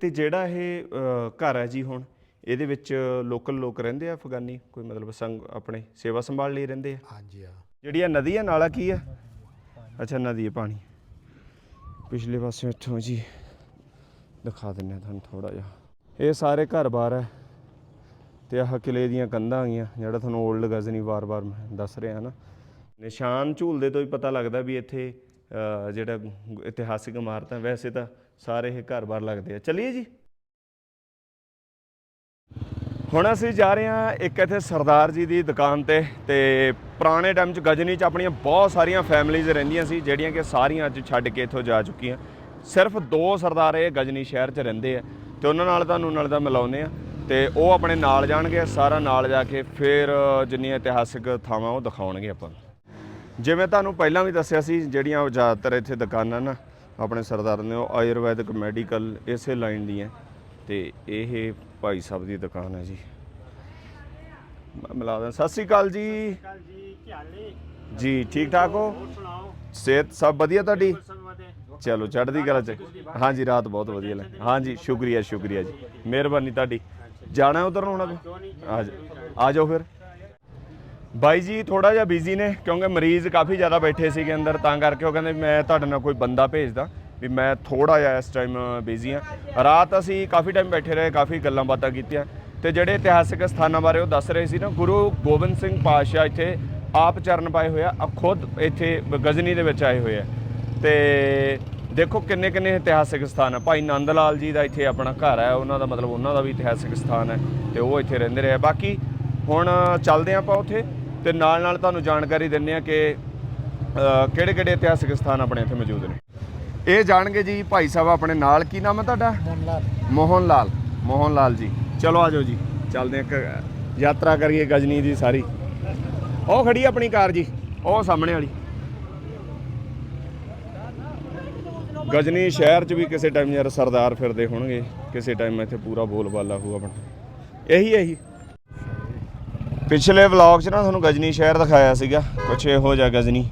ਤੇ ਜਿਹੜਾ ਇਹ ਘਰ ਹੈ ਜੀ ਹੁਣ ਇਹਦੇ ਵਿੱਚ ਲੋਕਲ ਲੋਕ ਰਹਿੰਦੇ ਆ ਅਫਗਾਨੀ ਕੋਈ ਮਤਲਬ ਸੰਗ ਆਪਣੇ ਸੇਵਾ ਸੰਭਾਲ ਲਈ ਰਹਿੰਦੇ ਆ? ਹਾਂਜੀ ਹਾਂ। ਜਿਹੜੀ ਇਹ ਨਦੀ ਹੈ ਨਾਲਾ ਕੀ ਹੈ ਅੱਛਾ ਨਦੀ ਹੈ ਪਾਣੀ। ਪਿਛਲੇ ਪਾਸੇ ਇੱਥੋਂ ਜੀ ਦਿਖਾ ਦਿੰਨੇ ਆ ਤੁਹਾਨੂੰ ਥੋੜਾ ਜਿਹਾ। ਇਹ ਸਾਰੇ ਘਰ-ਬਾਰ ਹੈ। ਤੇ ਆਹ ਕਿਲੇ ਦੀਆਂ ਕੰਧਾਂ ਆਗੀਆਂ ਜਿਹੜਾ ਤੁਹਾਨੂੰ 올ਡ ਗਜ਼ਨੀ ਵਾਰ-ਵਾਰ ਮੈਂ ਦੱਸ ਰਿਹਾ ਨਾ। ਨਿਸ਼ਾਨ ਝੂਲਦੇ ਤੋਂ ਹੀ ਪਤਾ ਲੱਗਦਾ ਵੀ ਇੱਥੇ ਜਿਹੜਾ ਇਤਿਹਾਸਿਕ ਇਮਾਰਤਾਂ ਵੈਸੇ ਤਾਂ ਸਾਰੇ ਇਹ ਘਰ-ਬਾਰ ਲੱਗਦੇ ਆ। ਚਲਿਏ ਜੀ। ਹੁਣ ਅਸੀਂ ਜਾ ਰਹੇ ਹਾਂ ਇੱਕ ਇੱਥੇ ਸਰਦਾਰ ਜੀ ਦੀ ਦੁਕਾਨ ਤੇ ਤੇ ਪੁਰਾਣੇ ਟਾਈਮ 'ਚ ਗਜਨੀ 'ਚ ਆਪਣੀਆਂ ਬਹੁਤ ਸਾਰੀਆਂ ਫੈਮਲੀਜ਼ ਰਹਿੰਦੀਆਂ ਸੀ, ਜਿਹੜੀਆਂ ਕਿ ਸਾਰੀਆਂ ਅੱਜ ਛੱਡ ਕੇ ਇੱਥੋਂ ਜਾ ਚੁੱਕੀਆਂ। ਸਿਰਫ ਦੋ ਸਰਦਾਰ ਇਹ ਗਜਨੀ ਸ਼ਹਿਰ 'ਚ ਰਹਿੰਦੇ ਆ ਤੇ ਉਹਨਾਂ ਨਾਲ ਤੁਹਾਨੂੰ ਨਾਲ ਦਾ ਮਿਲਾਉਂਦੇ ਆ ਤੇ ਉਹ ਆਪਣੇ ਨਾਲ ਜਾਣਗੇ, ਸਾਰਾ ਨਾਲ ਜਾ ਕੇ ਫਿਰ ਜਿੰਨੀਆਂ ਇਤਿਹਾਸਿਕ ਥਾਵਾਂ ਉਹ ਦਿਖਾਉਣਗੇ ਆਪਾਂ। ਜਿਵੇਂ ਤੁਹਾਨੂੰ ਪਹਿਲਾਂ ਵੀ ਦੱਸਿਆ ਸੀ, ਜਿਹੜੀਆਂ ਉਹ ਜ਼ਿਆਦਾਤਰ ਇੱਥੇ ਦੁਕਾਨਾਂ ਨਾ ਆਪਣੇ ਸਰਦਾਰ ਨੇ ਉਹ ਆਯੁਰਵੈਦਿਕ ਮੈਡੀਕਲ ਇਸੇ ਲਾਈਨ ਦੀ ਹੈ ਤੇ ਇਹ ਭਾਈ ਸਾਹਿਬ ਦੀ ਦੁਕਾਨ ਹੈ ਜੀ। ਮੈਂ ਮਿਲਾ ਦਾਂ ਸਤਿ ਸ੍ਰੀ ਅਕਾਲ ਜੀ। ਜੀ, ਠੀਕ ਠਾਕ ਹੋ? ਸਿਹਤ ਸਭ ਵਧੀਆ ਤੁਹਾਡੀ? ਚਲੋ, ਚੜ੍ਹਦੀ ਕਲਾ ਚ। ਹਾਂਜੀ, ਰਾਤ ਬਹੁਤ ਵਧੀਆ ਲੱਗੀ। ਹਾਂਜੀ, ਸ਼ੁਕਰੀਆ ਸ਼ੁਕਰੀਆ ਜੀ। ਮਿਹਰਬਾਨੀ ਤੁਹਾਡੀ। ਜਾਣਾ ਉਧਰ ਨੂੰ ਹੁਣ ਆ ਜਾ, ਆ ਜਾਓ ਫਿਰ। ਬਾਈ ਜੀ ਥੋੜਾ ਜਿਹਾ ਬਿਜ਼ੀ ਨੇ ਕਿਉਂਕਿ ਮਰੀਜ਼ ਕਾਫੀ ਜ਼ਿਆਦਾ ਬੈਠੇ ਸੀਗੇ ਅੰਦਰ, ਤਾਂ ਕਰਕੇ ਉਹ ਕਹਿੰਦੇ ਮੈਂ ਤੁਹਾਡੇ ਨਾਲ ਕੋਈ ਬੰਦਾ ਭੇਜਦਾ। ਵੀ ਮੈਂ ਥੋੜਾ ਜਿਹਾ ਇਸ ਟਾਈਮ ਬਿਜ਼ੀ ਆ ਰਾਤ ਅਸੀਂ ਕਾਫੀ ਟਾਈਮ ਬੈਠੇ ਰਹੇ, ਕਾਫੀ ਗੱਲਾਂ ਬਾਤਾਂ ਕੀਤੀਆਂ। ਤੇ ਜਿਹੜੇ ਇਤਿਹਾਸਿਕ ਸਥਾਨਾਂ ਬਾਰੇ ਉਹ ਦੱਸ ਰਹੇ ਸੀ ਨਾ, ਗੁਰੂ ਗੋਬਿੰਦ ਸਿੰਘ ਪਾਤਸ਼ਾਹ ਇੱਥੇ ਆਪ ਚਰਨ ਪਾਏ ਹੋਏ ਆ ਖੁਦ ਇੱਥੇ ਗਜ਼ਨੀ ਦੇ ਵਿੱਚ ਆਏ ਹੋਏ ਆ। ਤੇ ਦੇਖੋ ਕਿੰਨੇ ਕਿੰਨੇ ਇਤਿਹਾਸਿਕ ਸਥਾਨ ਆ। ਭਾਈ ਨੰਦ ਲਾਲ ਜੀ ਦਾ ਇੱਥੇ ਆਪਣਾ ਘਰ ਹੈ ਉਹਨਾਂ ਦਾ ਮਤਲਬ ਉਹਨਾਂ ਦਾ ਵੀ ਇਤਿਹਾਸਿਕ ਸਥਾਨ ਹੈ ਤੇ ਉਹ ਇੱਥੇ ਰਹਿੰਦੇ ਰਹੇ ਬਾਕੀ ਹੁਣ ਚੱਲਦੇ ਆਪਾਂ ਉੱਥੇ ਤੇ ਨਾਲ ਨਾਲ ਤੁਹਾਨੂੰ ਜਾਣਕਾਰੀ ਦਿੰਨੇ ਆ ਕਿ ਕਿਹੜੇ ਕਿਹੜੇ ਇਤਿਹਾਸਿਕ ਸਥਾਨ ਆਪਣੇ ਇੱਥੇ ਮੌਜੂਦ ਨੇ। ਇਹ ਜਾਣਗੇ ਜੀ ਭਾਈ ਸਾਹਿਬ ਆਪਣੇ ਨਾਲ। ਕੀ ਨਾਮ ਹੈ ਤੁਹਾਡਾ? ਮੋਹਨ ਲਾਲ ਮੋਹਨ ਲਾਲ ਜੀ। ਚਲੋ ਆਜੋ ਜੀ। ਚੱਲਦੇ ਆ ਯਾਤਰਾ ਕਰੀਏ ਗਜਨੀ ਦੀ ਸਾਰੀ। ਉਹ ਖੜੀ ਆਪਣੀ ਕਾਰ ਜੀ। ਉਹ ਸਾਹਮਣੇ ਵਾਲੀ। ਗਜਨੀ ਸ਼ਹਿਰ 'ਚ ਵੀ ਕਿਸੇ ਟਾਈਮ ਯਾਰ ਸਰਦਾਰ ਫਿਰਦੇ ਹੋਣਗੇ। ਕਿਸੇ ਟਾਈਮ ਇੱਥੇ ਪੂਰਾ ਬੋਲਬਾਲਾ ਹੋਊਗਾ ਬਣ ਇਹੀ ਇਹੀ। ਪਿਛਲੇ ਵਲੌਗ 'ਚ ਨਾ ਤੁਹਾਨੂੰ ਗਜਨੀ ਸ਼ਹਿਰ ਦਿਖਾਇਆ ਸੀਗਾ। ਕੁਛ ਇਹੋ ਜਿਹਾ ਗਜਨੀ।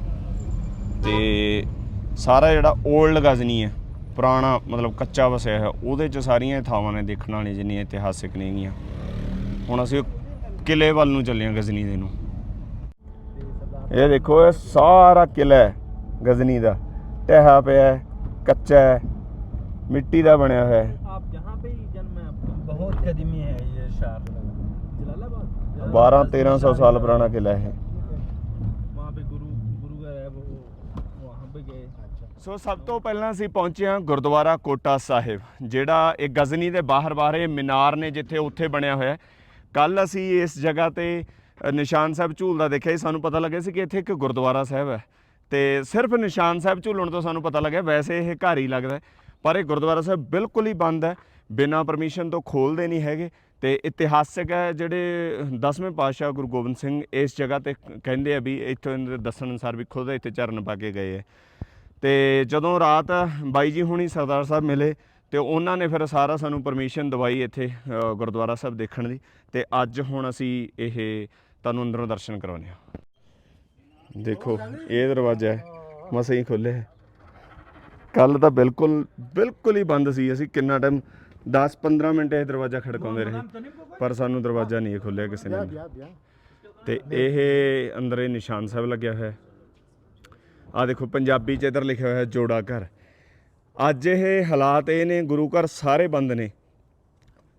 ਤੇ ਸਾਰਾ ਜਿਹੜਾ 올ਡ ਗਜ਼ਨੀ ਹੈ ਪੁਰਾਣਾ ਮਤਲਬ ਕੱਚਾ ਵਸਿਆ ਹੈ ਉਹਦੇ 'ਚ ਸਾਰੀਆਂ ਥਾਵਾਂ ਨੇ ਦੇਖਣ ਵਾਲੀਆਂ ਜਿੰਨੀਆਂ ਇਤਿਹਾਸਿਕ ਨੇਗੀਆਂ ਹੁਣ ਅਸੀਂ ਕਿਲੇ ਵੱਲ ਨੂੰ ਚੱਲੇ ਗਜ਼ਨੀ ਦੇ ਨੂੰ। ਇਹ ਦੇਖੋ ਇਹ ਸਾਰਾ ਕਿਲਾ ਗਜ਼ਨੀ ਦਾ। ਟਹਿਆ ਪਿਆ ਹੈ ਕੱਚਾ ਹੈ ਮਿੱਟੀ ਦਾ ਬਣਿਆ ਹੋਇਆ ਹੈ। ਆਪ ਜਹਾਂ ਪੇ ਜਨਮ ਹੈ ਬਹੁਤ ਕਦੀਮੀ ਹੈ ਇਹ ਸ਼ਹਿਰ ਜਲਾਲਾਬਾਦ? 12 1300 ਸਾਲ ਪੁਰਾਣਾ ਕਿਲਾ ਹੈ। ਸੋ ਸਭ ਤੋਂ ਪਹਿਲਾਂ ਅਸੀਂ ਪਹੁੰਚੇ ਹਾਂ ਗੁਰਦੁਆਰਾ ਕੋਟਾ ਸਾਹਿਬ, ਜਿਹੜਾ ਇਹ ਗਜ਼ਨੀ ਦੇ ਬਾਹਰ ਬਾਹਰ ਇਹ ਮੀਨਾਰ ਨੇ ਜਿੱਥੇ ਉੱਥੇ ਬਣਿਆ ਹੋਇਆ ਕੱਲ ਅਸੀਂ ਇਸ ਜਗ੍ਹਾ ਤੇ ਨਿਸ਼ਾਨ ਸਾਹਿਬ ਝੂਲਦਾ ਦੇਖਿਆ ਸੀ ਸਾਨੂੰ ਪਤਾ ਲੱਗਿਆ ਸੀ ਕਿ ਇੱਥੇ ਇੱਕ ਗੁਰਦੁਆਰਾ ਸਾਹਿਬ ਹੈ। ਤੇ ਸਿਰਫ ਨਿਸ਼ਾਨ ਸਾਹਿਬ ਝੂਲਣ ਤੋਂ ਸਾਨੂੰ ਪਤਾ ਲੱਗਿਆ, ਵੈਸੇ ਇਹ ਘਰ ਹੀ ਲੱਗਦਾ ਪਰ ਇਹ ਗੁਰਦੁਆਰਾ ਸਾਹਿਬ ਬਿਲਕੁਲ ਹੀ ਬੰਦ ਹੈ, ਬਿਨਾਂ ਪਰਮਿਸ਼ਨ ਤੋਂ ਖੋਲਦੇ ਨਹੀਂ ਹੈਗੇ। ਤੇ ਇਤਿਹਾਸਕ ਹੈ ਜਿਹੜੇ 10ਵੇਂ ਪਾਤਸ਼ਾਹ ਗੁਰੂ ਗੋਬਿੰਦ ਸਿੰਘ ਇਸ ਜਗ੍ਹਾ ਤੇ ਕਹਿੰਦੇ ਆ ਵੀ ਇੱਥੋਂ ਇਹਨਾਂ ਦੇ ਦੱਸਣ ਅਨੁਸਾਰ ਵੀ ਖੁਦ ਇੱਥੇ ਚਰਨ ਪਾ ਕੇ ਗਏ ਹੈ। ਤੇ ਜਦੋਂ ਰਾਤ ਬਾਈ ਜੀ ਹੁਣੀ ਸਰਦਾਰ ਸਾਹਿਬ ਮਿਲੇ ਤੇ ਉਹਨਾਂ ਨੇ ਫਿਰ ਸਾਰਾ ਸਾਨੂੰ ਪਰਮਿਸ਼ਨ ਦਵਾਈ ਇੱਥੇ ਗੁਰਦੁਆਰਾ ਸਾਹਿਬ ਦੇਖਣ ਦੀ ਤੇ ਅੱਜ ਹੁਣ ਅਸੀਂ ਇਹ ਤੁਹਾਨੂੰ ਅੰਦਰੋਂ ਦਰਸ਼ਨ ਕਰਾਉਣੇ ਆ ਦੇਖੋ, ਇਹ ਦਰਵਾਜ਼ਾ ਹੈ, ਮਸਾਂ ਹੀ ਖੁੱਲੇ ਕੱਲ ਤਾਂ ਬਿਲਕੁਲ ਬਿਲਕੁਲ ਹੀ ਬੰਦ ਸੀ, ਅਸੀਂ ਕਿੰਨਾ ਟਾਈਮ 10 15 ਮਿੰਟ ਇਹ ਦਰਵਾਜ਼ਾ ਖੜਕਾਉਂਦੇ ਰਹੇ। ਪਰ ਸਾਨੂੰ ਦਰਵਾਜ਼ਾ ਨਹੀਂ ਖੁੱਲਿਆ ਕਿਸੇ ਨੇ। ਵਿਆਹ ਤੇ ਇਹ ਅੰਦਰ ਇਹ ਨਿਸ਼ਾਨ ਸਾਹਿਬ ਲੱਗਿਆ ਹੋਇਆ ਹੈ। ਆ ਦੇਖੋ, ਪੰਜਾਬੀ ਚ ਇਧਰ ਲਿਖਿਆ ਹੋਇਆ ਜੋੜਾ ਘਰ। ਅੱਜ ਇਹ ਹਾਲਾਤ ਇਹ ਨੇ, ਗੁਰੂ ਘਰ ਸਾਰੇ ਬੰਦ ਨੇ।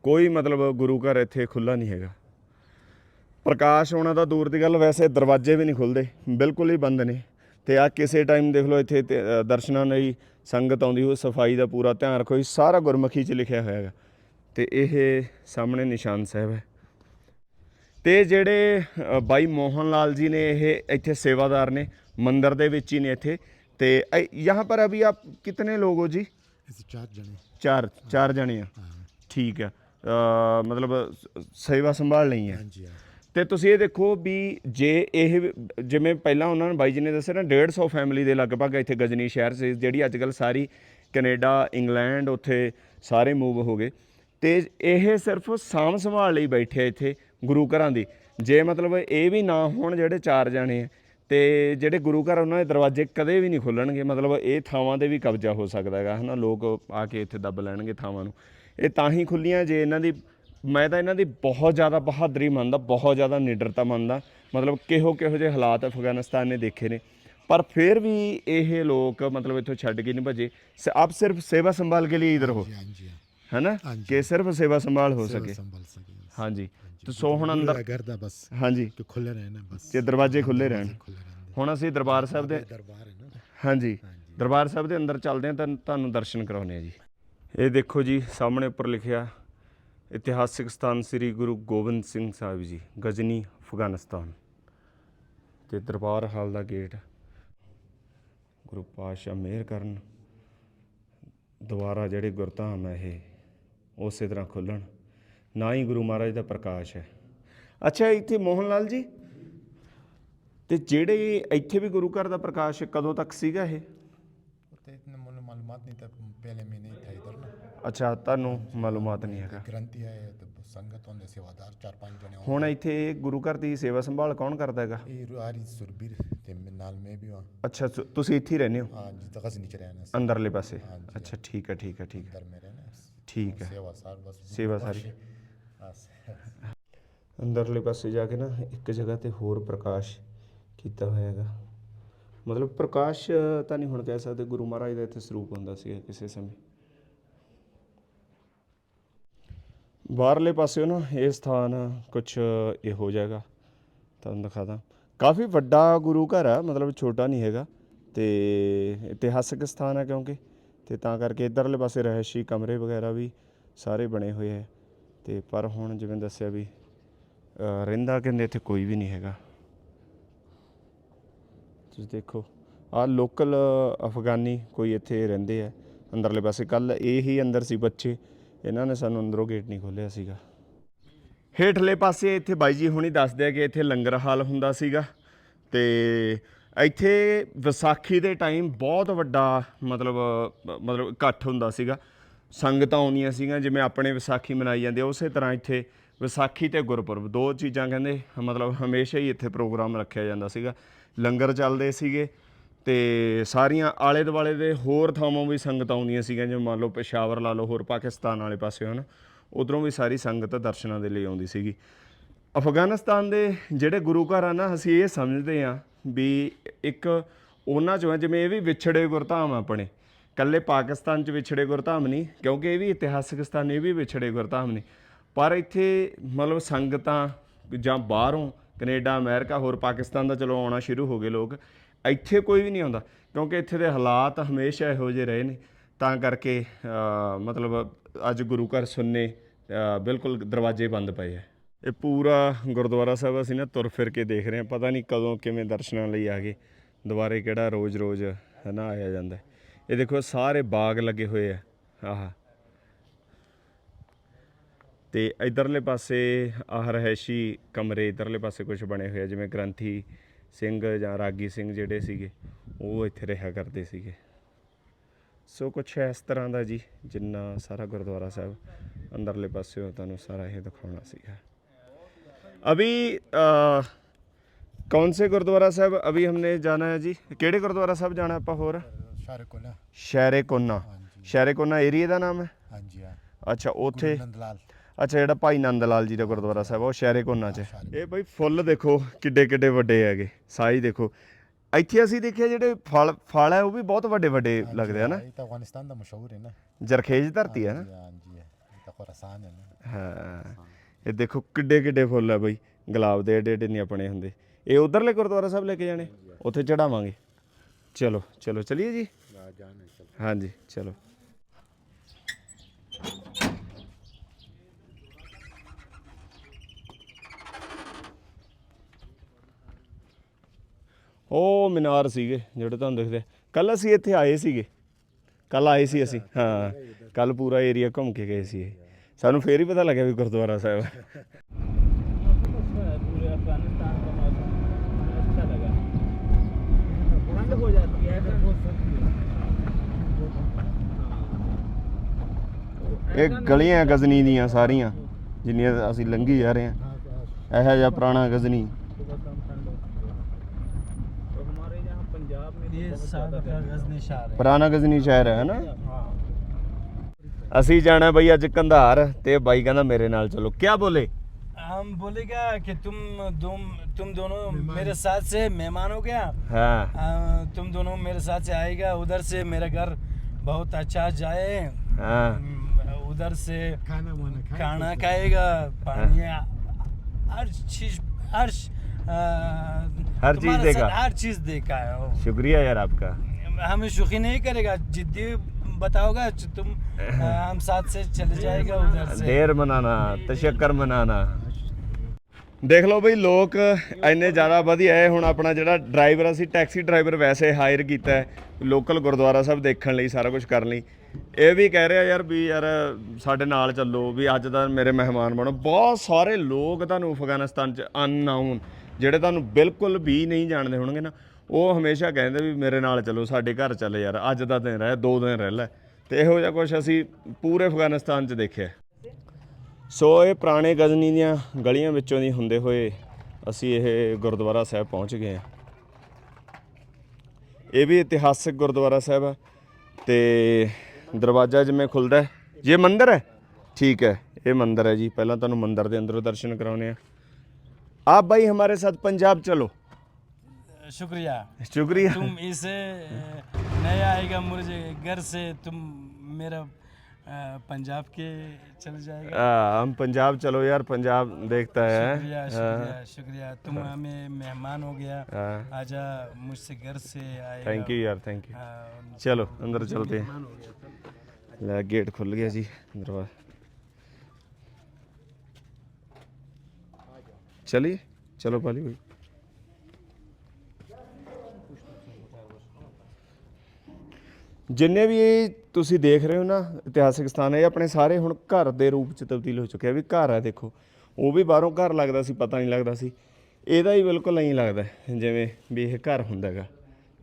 ਕੋਈ ਮਤਲਬ ਗੁਰੂ ਘਰ ਇੱਥੇ ਖੁੱਲਾ ਨਹੀਂ ਹੈਗਾ। ਪ੍ਰਕਾਸ਼ ਹੋਣਾ ਤਾਂ ਦੂਰ ਦੀ ਗੱਲ, ਵੈਸੇ ਦਰਵਾਜ਼ੇ ਵੀ ਨਹੀਂ ਖੁੱਲਦੇ ਬਿਲਕੁਲ ਹੀ ਬੰਦ ਨੇ। ਤੇ ਆ ਕਿਸੇ ਟਾਈਮ ਦੇਖ ਲਓ, ਇੱਥੇ ਦਰਸ਼ਨਾਂ ਲਈ ਸੰਗਤ ਆਉਂਦੀ ਹੋਈ, ਸਫ਼ਾਈ ਦਾ ਪੂਰਾ ਧਿਆਨ ਰੱਖੋ। ਇਹ ਸਾਰਾ ਗੁਰਮੁਖੀ ਚ ਲਿਖਿਆ ਹੋਇਆ ਹੈਗਾ। ਤੇ ਇਹ ਸਾਹਮਣੇ ਨਿਸ਼ਾਨ ਸਾਹਿਬ ਹੈ। ਤੇ ਜਿਹੜੇ ਬਾਈ ਮੋਹਨ ਲਾਲ ਜੀ ਨੇ ਇਹ ਇੱਥੇ ਸੇਵਾਦਾਰ ਨੇ ਮੰਦਿਰ ਦੇ ਵਿੱਚ ਹੀ ਨੇ ਇੱਥੇ ਤੇ ਅ, यहाँ पर अभी आप कितने लोग हो जी ਅਸੀਂ ਚਾਰ ਜਣੇ ਚਾਰ ਚਾਰ ਜਣੇ ਆ ਹਾਂ ਠੀਕ ਆ ਅ, ਮਤਲਬ ਸ- ਸੇਵਾ ਸੰਭਾਲ ਲਈ ਹੈ ਹਾਂਜੀ ਹਾਂ ਤੇ ਤੁਸੀਂ ਇਹ ਦੇਖੋ ਵੀ ਜੇ ਇਹ ਜਿਵੇਂ ਪਹਿਲਾਂ ਉਹਨਾਂ ਨੇ ਬਾਈ ਜੀ ਨੇ ਦੱਸਿਆ ਨਾ 150 ਫੈਮਿਲੀ ਦੇ ਲਗਭਗ ਇੱਥੇ ਗਜਨੀ ਸ਼ਹਿਰ 'ਚ ਜਿਹੜੀ ਅੱਜ ਕੱਲ ਸਾਰੀ ਕੈਨੇਡਾ ਇੰਗਲੈਂਡ ਉੱਥੇ ਸਾਰੇ ਮੂਵ ਹੋ ਗਏ ਤੇ ਇਹ ਸਿਰਫ ਸਾਂਭ ਸੰਭਾਲ ਲਈ ਬੈਠੇ ਆ ਇੱਥੇ ਗੁਰੂ ਘਰਾਂ ਦੀ ਜੇ ਮਤਲਬ ਇਹ ਵੀ ਨਾ ਹੋਣ ਜਿਹੜੇ ਚਾਰ ਜਾਣੇ ਆ ਤੇ ਜਿਹੜੇ ਗੁਰੂ ਘਰ ਉਹਨਾਂ ਦੇ ਦਰਵਾਜ਼ੇ ਕਦੇ ਵੀ ਨਹੀਂ ਖੁੱਲਣਗੇ। ਮਤਲਬ ਇਹ ਥਾਵਾਂ ਦੇ ਵੀ ਕਬਜ਼ਾ ਹੋ ਸਕਦਾ ਹੈਗਾ ਹਨਾ? ਲੋਕ ਆ ਕੇ ਇੱਥੇ ਦੱਬ ਲੈਣਗੇ ਥਾਵਾਂ ਨੂੰ। ਇਹ ਤਾਂ ਹੀ ਖੁੱਲੀਆਂ ਜੇ ਇਹਨਾਂ ਦੀ ਮੈਂ ਤਾਂ ਇਹਨਾਂ ਦੀ ਬਹੁਤ ਜ਼ਿਆਦਾ ਬਹਾਦਰੀ ਮੰਨਦਾ ਬਹੁਤ ਜ਼ਿਆਦਾ ਨਿਡਰਤਾ ਮੰਨਦਾ। ਮਤਲਬ ਕਿਹੋ ਕਿਹੋ ਜਿਹੇ ਹਾਲਾਤ ਅਫਗਾਨਿਸਤਾਨ ਨੇ ਦੇਖੇ ਨੇ। ਪਰ ਫਿਰ ਵੀ ਇਹ ਲੋਕ ਮਤਲਬ ਇੱਥੋਂ ਛੱਡ ਕੇ ਨਹੀਂ ਭਜੇ। ਆਪ ਸਿਰਫ ਸੇਵਾ ਸੰਭਾਲ ਕੇ ਲਈ ਇਧਰ ਹੋ। ਹਾਂਜੀ ਹੈ। ਨਾ ਕਿ ਸਿਰਫ ਸੇਵਾ ਸੰਭਾਲ ਹੋ ਸਕੇ। ਹਾਂਜੀ। ਤੇ ਸੋ ਹੁਣ ਅੰਦਰ ਕਰਦਾ ਬਸ। ਹਾਂਜੀ। ਕਿ ਖੁੱਲੇ ਰਹਿਣਾ ਬਸ। ਤੇ ਦਰਵਾਜ਼ੇ ਖੁੱਲੇ ਰਹਿਣ। ਖੁੱਲੇ ਰਹਿੰਦੇ ਹੁਣ ਅਸੀਂ ਦਰਬਾਰ ਸਾਹਿਬ ਦੇ ਦਰਬਾਰ ਹੈ ਨਾ ਹਾਂਜੀ। ਦਰਬਾਰ ਸਾਹਿਬ ਦੇ ਅੰਦਰ ਚੱਲਦੇ ਹਾਂ ਤਾਂ ਤੁਹਾਨੂੰ ਦਰਸ਼ਨ ਕਰਾਉਨੇ ਆ ਜੀ। ਇਹ ਦੇਖੋ ਜੀ ਸਾਹਮਣੇ ਉੱਪਰ ਲਿਖਿਆ ਇਤਿਹਾਸਿਕ ਸਥਾਨ ਸ੍ਰੀ ਗੁਰੂ ਗੋਬਿੰਦ ਸਿੰਘ ਸਾਹਿਬ ਜੀ ਗਜ਼ਨੀ ਅਫਗਾਨਿਸਤਾਨ। ਤੇ ਦਰਬਾਰ ਹਾਲ ਦਾ ਗੇਟ ਗੁਰੂ ਪਾਸ਼ਾ ਮਿਹਰ ਕਰਨ ਦੁਬਾਰਾ ਜਿਹੜੇ ਗੁਰਧਾਮ ਹੈ ਇਹ ਉਸੇ ਤਰ੍ਹਾਂ ਖੁੱਲਣ ਨਾ ਹੀ ਗੁਰੂ ਮਹਾਰਾਜ ਦਾ ਪ੍ਰਕਾਸ਼ ਹੈ। ਅੱਛਾ ਇੱਥੇ ਮੋਹਨ ਲਾਲ ਜੀ ਤੇ ਜਿਹੜੇ ਇੱਥੇ ਵੀ ਗੁਰੂ ਘਰ ਦਾ ਪ੍ਰਕਾਸ਼ ਕਦੋਂ ਤੱਕ ਸੀਗਾ ਇਹ? ਤੇ ਇਤਨੇ ਮੈਨੂੰ ਮਾਲੂਮਾਤ ਨਹੀਂ ਤਾਂ ਪਹਿਲੇ ਮੈਂ ਨਹੀਂ ਥਾ ਇਧਰ ਅੱਛਾ ਤੁਹਾਨੂੰ ਮਾਲੂਮਾਤ ਨਹੀਂ ਹੈਗਾ। ਗ੍ਰੰਥੀ ਹੈ ਸੰਗਤ ਹੁੰਦੇ ਸੇਵਾਦਾਰ ਚਾਰ ਪੰਜ ਜਣੇ ਹੁਣ ਇੱਥੇ ਗੁਰੂ ਘਰ ਦੀ ਸੇਵਾ ਸੰਭਾਲ ਕੌਣ ਕਰਦਾ ਹੈਗਾ? ਇਹ ਆਰੀ ਸੁਰਬੀਰ ਤੇ ਨਾਲ ਮੈਂ ਵੀ ਹਾਂ। ਅੱਛਾ ਤੁਸੀਂ ਇੱਥੇ ਹੀ ਰਹਿੰਦੇ ਹੋ? ਹਾਂ ਜੀ ਤਖਸ ਨੀਚ ਰਹਿਣਾ ਅੰਦਰਲੇ ਪਾਸੇ। ਅੱਛਾ ਠੀਕ ਹੈ ਠੀਕ ਹੈ ਠੀਕ ਹੈ। ਸੇਵਾ ਸਾਰ ਬਸ ਸੇਵਾ ਸਾਰੀ। ਅੰਦਰਲੇ ਪਾਸੇ ਜਾ ਕੇ ਨਾ ਇੱਕ ਜਗ੍ਹਾ ਤੇ ਹੋਰ ਪ੍ਰਕਾਸ਼ ਕੀਤਾ ਹੋਇਆ ਹੈਗਾ। ਮਤਲਬ ਪ੍ਰਕਾਸ਼ ਤਾਂ ਨਹੀਂ ਹੁਣ ਕਹਿ ਸਕਦੇ, ਗੁਰੂ ਮਹਾਰਾਜ ਦਾ ਇੱਥੇ ਸਰੂਪ ਹੁੰਦਾ ਸੀ ਕਿਸੇ ਸਮੇਂ। ਬਾਹਰਲੇ ਪਾਸੇ ਨਾ ਇਹ ਸਥਾਨ ਕੁਝ ਇਹੋ ਹੋ ਜਾਏਗਾ ਤੁਹਾਨੂੰ ਦਿਖਾਦਾ ਕਾਫੀ ਵੱਡਾ ਗੁਰੂ ਘਰ ਆ, ਮਤਲਬ ਛੋਟਾ ਨਹੀਂ ਹੈਗਾ, ਤੇ ਇਤਿਹਾਸਕ ਸਥਾਨ ਹੈ ਕਿਉਂਕਿ, ਤੇ ਤਾਂ ਕਰਕੇ ਇਧਰਲੇ ਪਾਸੇ ਰਹਿਸ਼ੀ ਕਮਰੇ ਵਗੈਰਾ ਵੀ ਸਾਰੇ ਬਣੇ ਹੋਏ ਹੈ ਤੇ ਪਰ ਹੁਣ ਜਿਵੇਂ ਦੱਸਿਆ ਵੀ ਰਹਿੰਦਾ ਕਹਿੰਦੇ ਇੱਥੇ ਕੋਈ ਵੀ ਨਹੀਂ ਹੈਗਾ। ਤੁਸੀਂ ਦੇਖੋ ਆ ਲੋਕਲ ਅਫਗਾਨੀ ਕੋਈ ਇੱਥੇ ਰਹਿੰਦੇ ਆ, ਅੰਦਰਲੇ ਪਾਸੇ। ਕੱਲ ਇਹ ਹੀ ਅੰਦਰ ਸੀ ਬੱਚੇ, ਇਹਨਾਂ ਨੇ ਸਾਨੂੰ ਅੰਦਰੋਂ ਗੇਟ ਨਹੀਂ ਖੋਲ੍ਹਿਆ ਸੀਗਾ। ਹੇਠਲੇ ਪਾਸੇ ਇੱਥੇ ਬਾਈ ਜੀ ਹੁਣੀ ਦੱਸਦੇ ਆ ਕਿ ਇੱਥੇ ਲੰਗਰ ਹਾਲ ਹੁੰਦਾ ਸੀਗਾ। ਤੇ ਇੱਥੇ ਵਿਸਾਖੀ ਦੇ ਟਾਈਮ ਬਹੁਤ ਵੱਡਾ ਮਤਲਬ ਮਤਲਬ ਇਕੱਠ ਹੁੰਦਾ ਸੀਗਾ। ਸੰਗਤਾਂ ਆਉਂਦੀਆਂ ਸੀਗੀਆਂ, ਜਿਵੇਂ ਆਪਣੇ ਵਿਸਾਖੀ ਮਨਾਈ ਜਾਂਦੀ ਉਸੇ ਤਰ੍ਹਾਂ ਇੱਥੇ ਵਿਸਾਖੀ ਤੇ ਗੁਰਪੁਰਬ, ਦੋ ਚੀਜ਼ਾਂ ਕਹਿੰਦੇ, ਮਤਲਬ ਹਮੇਸ਼ਾ ਹੀ ਇੱਥੇ ਪ੍ਰੋਗਰਾਮ ਰੱਖਿਆ ਜਾਂਦਾ ਸੀਗਾ। ਲੰਗਰ ਚੱਲਦੇ ਸੀਗੇ ਤੇ ਸਾਰੀਆਂ ਆਲੇ ਦੁਆਲੇ ਦੇ ਹੋਰ ਥਾਵਾਂ ਵੀ ਸੰਗਤਾਂ ਆਉਂਦੀਆਂ ਸੀਗੀਆਂ, ਜਿਵੇਂ ਮੰਨ ਲਓ ਪੇਸ਼ਾਵਰ ਲਾ ਲਓ, ਹੋਰ ਪਾਕਿਸਤਾਨ ਵਾਲੇ ਪਾਸੇ, ਹਨ? ਉਧਰੋਂ ਵੀ ਸਾਰੀ ਸੰਗਤ ਦਰਸ਼ਨਾਂ ਦੇ ਲਈ ਆਉਂਦੀ ਸੀਗੀ। ਅਫਗਾਨਿਸਤਾਨ ਦੇ ਜਿਹੜੇ ਗੁਰੂ ਘਰ ਆ ਨਾ, ਅਸੀਂ ਇਹ ਸਮਝਦੇ ਆ ਵੀ ਇੱਕ ਉਹਨਾਂ ਚੋਂ ਜਿਵੇਂ ਇਹ ਵੀ ਵਿਛੜੇ ਗੁਰਧਾਮ ਆਪਣੇ ਕੱਲੇ ਪਾਕਿਸਤਾਨ ਚ ਵਿਛੜੇ ਗੁਰਧਾਮ ਨਹੀਂ, ਕਿਉਂਕਿ ਇਹ ਵੀ ਇਤਿਹਾਸਕ ਸਥਾਨ, ਇਹ ਵੀ ਵਿਛੜੇ ਗੁਰਧਾਮ ਨੇ ਪਰ ਇੱਥੇ ਮਤਲਬ ਸੰਗਤਾਂ ਜਾਂ ਬਾਹਰੋਂ ਕੈਨੇਡਾ, ਅਮਰੀਕਾ, ਹੋਰ ਪਾਕਿਸਤਾਨ ਦਾ ਚਲੋ ਆਉਣਾ ਸ਼ੁਰੂ ਹੋ ਗਏ ਲੋਕ, ਇੱਥੇ ਕੋਈ ਵੀ ਨਹੀਂ ਆਉਂਦਾ, ਕਿਉਂਕਿ ਇੱਥੇ ਦੇ ਹਾਲਾਤ ਹਮੇਸ਼ਾ ਇਹੋ ਜਿਹੇ ਰਹੇ ਨੇ। ਤਾਂ ਕਰਕੇ ਮਤਲਬ ਅੱਜ ਗੁਰੂ ਘਰ ਸੁੰਨੇ ਬਿਲਕੁਲ ਦਰਵਾਜ਼ੇ ਬੰਦ ਪਏ ਆ। ਇਹ ਪੂਰਾ ਗੁਰਦੁਆਰਾ ਸਾਹਿਬ ਅਸੀਂ ਨਾ ਤੁਰ ਫਿਰ ਕੇ ਦੇਖ ਰਹੇ ਹਾਂ, ਪਤਾ ਨਹੀਂ ਕਦੋਂ ਕਿਵੇਂ ਦਰਸ਼ਨਾਂ ਲਈ ਆ ਗਏ ਦੁਬਾਰੇ ਕਿਹੜਾ ਰੋਜ਼-ਰੋਜ਼ ਹੈ ਨਾ ਆਇਆ ਜਾਂਦਾ। ਇਹ ਦੇਖੋ ਸਾਰੇ ਬਾਗ ਲੱਗੇ ਹੋਏ ਆ। ਆਹ। ਤੇ ਇਧਰਲੇ ਪਾਸੇ ਆਹ ਰਹਿਸ਼ੀ ਕਮਰੇ, ਇਧਰਲੇ ਪਾਸੇ ਕੁਝ ਬਣੇ ਹੋਏ ਜਿਵੇਂ ਗ੍ਰੰਥੀ ਸਿੰਘ ਜਾਂ ਰਾਗੀ ਸਿੰਘ ਜਿਹੜੇ ਸੀਗੇ, ਉਹ ਇੱਥੇ ਰਿਹਾ ਕਰਦੇ ਸੀਗੇ। ਸੋ ਕੁਝ ਇਸ ਤਰ੍ਹਾਂ ਦਾ ਜੀ, ਜਿੰਨਾ ਸਾਰਾ ਗੁਰਦੁਆਰਾ ਸਾਹਿਬ ਅੰਦਰਲੇ ਪਾਸੇ ਹੋ ਤੁਹਾਨੂੰ ਸਾਰਾ ਇਹ ਦਿਖਾਉਣਾ ਸੀਗਾ। ਅਭੀ ਕੌਣ ਸੇ ਗੁਰਦੁਆਰਾ ਸਾਹਿਬ ਅਭੀ ਹਮਨੇ ਜਾਣਾ ਹੈ ਜੀ? ਕਿਹੜੇ ਗੁਰਦੁਆਰਾ ਸਾਹਿਬ ਜਾਣਾ ਆਪਾਂ ਹੋਰ? ਸ਼ਹਿਰੇ ਕੋਨਾ ਸ਼ਹਿਰੇ ਕੋਨਾ ਏਰੀਆ ਦਾ ਨਾਮ ਹੈ? ਹਾਂਜੀ ਹਾਂ। ਅੱਛਾ ਉੱਥੇ ਅੱਛਾ ਜਿਹੜਾ ਭਾਈ ਨੰਦ ਲਾਲ ਜੀ ਦਾ ਗੁਰਦੁਆਰਾ ਸਾਹਿਬ ਉਹ ਸ਼ਹਿਰੇ ਕੋਨਾ 'ਚ ਇਹ ਬਈ ਫੁੱਲ ਦੇਖੋ ਕਿੱਡੇ ਕਿੱਡੇ ਵੱਡੇ ਹੈਗੇ। ਸਾਈ ਦੇਖੋ। ਇੱਥੇ ਅਸੀਂ ਦੇਖਿਆ ਜਿਹੜੇ ਫਲ ਫਲ ਹੈ ਉਹ ਵੀ ਬਹੁਤ ਵੱਡੇ ਵੱਡੇ ਲੱਗਦੇ ਆ ਨਾ। ਇਹ ਤਾਂ ਅਫਗਾਨਿਸਤਾਨ ਦਾ ਮਸ਼ਹੂਰ ਹੈ ਨਾ। ਜਰਖੇਜ਼ ਧਰਤੀ ਹੈ ਨਾ। ਹਾਂਜੀ, ਹਾਂ। ਇਹ ਤਾਂ ਖੁਰਾਸਾਨ ਹੈ ਨਾ। ਹਾਂ। ਇਹ ਦੇਖੋ ਕਿੱਡੇ ਕਿੱਡੇ ਫੁੱਲ ਹੈ ਬਈ। ਗੁਲਾਬ ਦੇ ਏਡੇ ਏਡੇ ਨਹੀਂ ਆਪਣੇ ਹੁੰਦੇ। ਇਹ ਉਧਰਲੇ ਗੁਰਦੁਆਰਾ ਸਾਹਿਬ ਲੈ ਕੇ ਜਾਣੇ? ਉੱਥੇ ਚੜਾਵਾਂਗੇ ਚਲੋ ਚਲੋ ਚਲਿਏ ਜੀ। ਹਾਂਜੀ, ਚਲੋ। ਉਹ ਮਿਨਾਰ ਸੀਗੇ ਜਿਹੜੇ ਤੁਹਾਨੂੰ ਦਿਖਦੇ ਕੱਲ ਅਸੀਂ ਇੱਥੇ ਆਏ ਸੀਗੇ। ਕੱਲ ਆਏ ਸੀ ਅਸੀਂ, ਹਾਂ। ਕੱਲ ਪੂਰਾ ਏਰੀਆ ਘੁੰਮ ਕੇ ਗਏ ਸੀ ਸਾਨੂੰ ਫੇਰ ਹੀ ਪਤਾ ਲੱਗਿਆ ਵੀ ਗੁਰਦੁਆਰਾ ਸਾਹਿਬ ਹੋ ਜਾਤੀ ਹੈ। ਇਹ ਗਲੀਆਂ ਗਜ਼ਨੀ ਦੀਆਂ ਸਾਰੀਆਂ ਜਿੰਨੀਆਂ ਅਸੀਂ ਲੰਘੀ ਜਾ ਰਹੇ ਹਾਂ ਇਹੋ ਜਿਹਾ ਪੁਰਾਣਾ ਗਜ਼ਨੀ सुबह कम ठंड होती है तो हमारे यहाँ पंजाब में ये शाम का गजनी शहर ਪੁਰਾਣਾ ਗਜ਼ਨੀ ਸ਼ਹਿਰ ਹੈ ਨਾ हाँ ਅਸੀਂ ਜਾਣਾ ਬਈ ਅੱਜ ਕੰਧਾਰ ਤੇ ਬਾਈ ਕਹਿੰਦਾ ਮੇਰੇ ਨਾਲ ਚਲੋ ਕੀ ਬੋਲੇ हम बोलेगा कि तुम तुम तुम दोनों मेरे साथ से मेहमान हो गया ਹਾਂ आ, तुम दोनों मेरे साथ से आएगा उधर से मेरा घर बहुत अच्छा जाए ਹਾਂ हम्म, उधर से खाना वाना खाना खाएगा पानी हाँ। हर चीज़ हर हर चीज़ देखा हर चीज़ देखा है शुक्रिया यार आपका। हमें सुखी नहीं करेगा जिद्दी बताओगा तुम आ, हम साथ से चले जाएगा उधर से। देर मनाना तशक्कर मनाना। ਦੇਖ ਲਓ ਬਈ, ਲੋਕ ਇੰਨੇ ਜ਼ਿਆਦਾ ਵਧੀਆ ਹੈ। ਹੁਣ ਆਪਣਾ ਜਿਹੜਾ ਡਰਾਈਵਰ ਅਸੀਂ ਟੈਕਸੀ ਡਰਾਈਵਰ ਵੈਸੇ ਹਾਇਰ ਕੀਤਾ ਹੈ ਲੋਕਲ ਗੁਰਦੁਆਰਾ ਸਾਹਿਬ ਦੇਖਣ ਲਈ, ਸਾਰਾ ਕੁਝ ਕਰਨ ਲਈ। ਇਹ ਵੀ ਕਹਿ ਰਿਹਾ ਯਾਰ ਵੀ ਯਾਰ ਸਾਡੇ ਨਾਲ ਚੱਲੋ, ਵੀ ਅੱਜ ਦਾ ਮੇਰੇ ਮਹਿਮਾਨ ਬਣੋ। ਬਹੁਤ ਸਾਰੇ ਲੋਕ ਤੁਹਾਨੂੰ ਅਫਗਾਨਿਸਤਾਨ ਚ ਅਨਨਾਊਨ ਜਿਹੜੇ ਤੁਹਾਨੂੰ ਬਿਲਕੁਲ ਵੀ ਨਹੀਂ ਜਾਣਦੇ ਹੋਣਗੇ ਨਾ, ਉਹ ਹਮੇਸ਼ਾ ਕਹਿੰਦੇ ਵੀ ਮੇਰੇ ਨਾਲ ਚੱਲੋ, ਸਾਡੇ ਘਰ ਚੱਲ ਯਾਰ, ਅੱਜ ਦਾ ਦਿਨ ਰਹਿ, ਦੋ ਦਿਨ ਰਹਿ ਲੈ। ਤੇ ਇਹੋ ਜਿਹਾ ਕੁਝ ਅਸੀਂ ਪੂਰੇ ਅਫਗਾਨਿਸਤਾਨ ਚ ਦੇਖਿਆ। ਸੋ ਇਹ ਪੁਰਾਣੇ ਗਜ਼ਨੀ ਦੀਆਂ ਗਲੀਆਂ ਵਿੱਚੋਂ ਦੀ ਹੁੰਦੇ ਹੋਏ ਅਸੀਂ ਇਹ ਗੁਰਦੁਆਰਾ ਸਾਹਿਬ ਪਹੁੰਚ ਗਏ ਹਾਂ ਇਹ ਵੀ ਇਤਿਹਾਸਕ ਗੁਰਦੁਆਰਾ ਸਾਹਿਬ ਹੈ ਤੇ ਦਰਵਾਜ਼ਾ ਜਿਵੇਂ ਖੁੱਲਦਾ ਹੈ ਇਹ ਮੰਦਿਰ ਹੈ ਠੀਕ ਹੈ ਇਹ ਮੰਦਿਰ ਹੈ ਜੀ ਪਹਿਲਾਂ ਤੁਹਾਨੂੰ ਮੰਦਿਰ ਦੇ ਅੰਦਰੋਂ ਦਰਸ਼ਨ ਕਰਾਉਨੇ ਆ ਆਪ ਭਾਈ ਹਮਾਰੇ ਸਾਥ ਪੰਜਾਬ ਚਲੋ शुक्रिया शुक्रिया तुम इसे नहीं आएगा मुझे घर से तुम मेरा अ, पंजाब के चले जाएगा। आ, हम पंजाब चलो यार पंजाब देखता है। शुक्रिया शुक्रिया शुक्रिया। तुम हमें मेहमान हो गया। हाँ। आजा मुझसे घर से आएगा। थैंक यू यार थैंक यू हाँ, चलो अंदर चलते हैं। ले गेट खुल गया जी दरवाज़ा चलिए चलो पाली भाई। ਜਿੰਨੇ ਵੀ ਤੁਸੀਂ ਦੇਖ ਰਹੇ ਹੋ ਨਾ, ਇਤਿਹਾਸਿਕ ਸਥਾਨ, ਇਹ ਆਪਣੇ ਸਾਰੇ ਹੁਣ ਘਰ ਦੇ ਰੂਪ ਚ ਤਬਦੀਲ ਹੋ ਚੁੱਕਿਆ ਵੀ ਘਰ ਹੈ ਦੇਖੋ। ਉਹ ਵੀ ਬਾਹਰੋਂ ਘਰ ਲੱਗਦਾ ਸੀ, ਪਤਾ ਨਹੀਂ ਲੱਗਦਾ ਸੀ। ਇਹਦਾ ਹੀ ਬਿਲਕੁਲ ਐਂ ਲੱਗਦਾ ਜਿਵੇਂ ਵੀ ਇਹ ਘਰ ਹੁੰਦਾ ਹੁੰਦਾਗਾ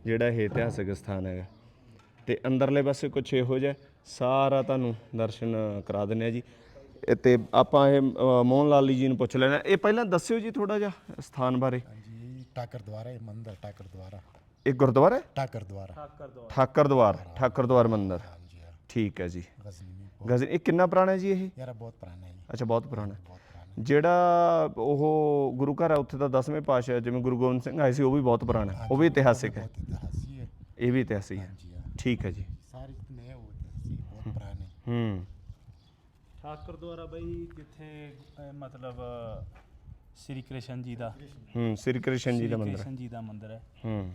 ਜਿਹੜਾ ਇਹ ਇਤਿਹਾਸਿਕ ਸਥਾਨ ਹੈਗਾ। ਤੇ ਅੰਦਰਲੇ ਪਾਸੇ ਕੁਝ ਇਹੋ ਜਿਹਾ ਸਾਰਾ ਤੁਹਾਨੂੰ ਦਰਸ਼ਨ ਕਰਾ ਦਿੰਨੇ ਆ ਜੀ। ਤੇ ਆਪਾਂ ਇਹ ਮੋਹਨ ਲਾਲ ਜੀ ਨੂੰ ਪੁੱਛ ਲੈਣਾ ਇਹ ਪਹਿਲਾਂ ਦੱਸਿਓ ਜੀ ਥੋੜਾ ਜਿਹਾ ਸਥਾਨ ਬਾਰੇ। ਹਾਂਜੀ ਟਾਕਰ ਦੁਆਰਾ, ਇਹ ਮੰਦਰ ਟਾਕਰ ਦੁਆਰਾ। ਇਹ ਗੁਰਦੁਆਰਾ ਹੈ टाकर द्वारा ਠਾਕਰ ਦਵਾਰ ਠਾਕਰ ਦਵਾਰ ਮੰਦਿਰ हाँ जी हाँ ਠੀਕ ਹੈ ਜੀ गजनी में ਗਜ਼ਨ ਇਹ ਕਿੰਨਾ ਪੁਰਾਣਾ ਹੈ ਜੀ ਇਹ यार बहुत पुराना है ये, ਅੱਛਾ ਬਹੁਤ ਪੁਰਾਣਾ ਹੈ। बहुत पुराना ਜਿਹੜਾ ਉਹ ਗੁਰੂ ਘਰ ਹੈ ਉੱਥੇ ਦਾ 10ਵੇਂ ਪਾਤਸ਼ਾਹ ਜਿਵੇਂ ਗੁਰੂ ਗੋਬਿੰਦ ਸਿੰਘ ਆਏ ਸੀ ਉਹ ਵੀ ਬਹੁਤ ਪੁਰਾਣਾ ਹੈ। ਉਹ ਵੀ ਇਤਿਹਾਸਿਕ ਹੈ बहुत इतिहासी है ਇਹ ਵੀ ਇਤਿਹਾਸਿਕ ਹੈ जी हाँ ਠੀਕ ਹੈ ਜੀ सारे जितने हैं वो इतिहासी बहुत पुराने ਹੂੰ ਠਾਕਰ ਦੁਆਰਾ ਬਈ ਜਿੱਥੇ ਅਹ, ਮਤਲਬ ਸ੍ਰੀ ਕ੍ਰਿਸ਼ਨ ਜੀ ਦਾ ਹੂੰ ਸ੍ਰੀ ਕ੍ਰਿਸ਼ਨ ਜੀ ਦਾ ਸ੍ਰੀ ਮੰਦਿਰ ਹੈ ਕ੍ਰਿਸ਼ਨ ਜੀ ਦਾ ਮੰਦਿਰ ਹੈ ਹੂੰ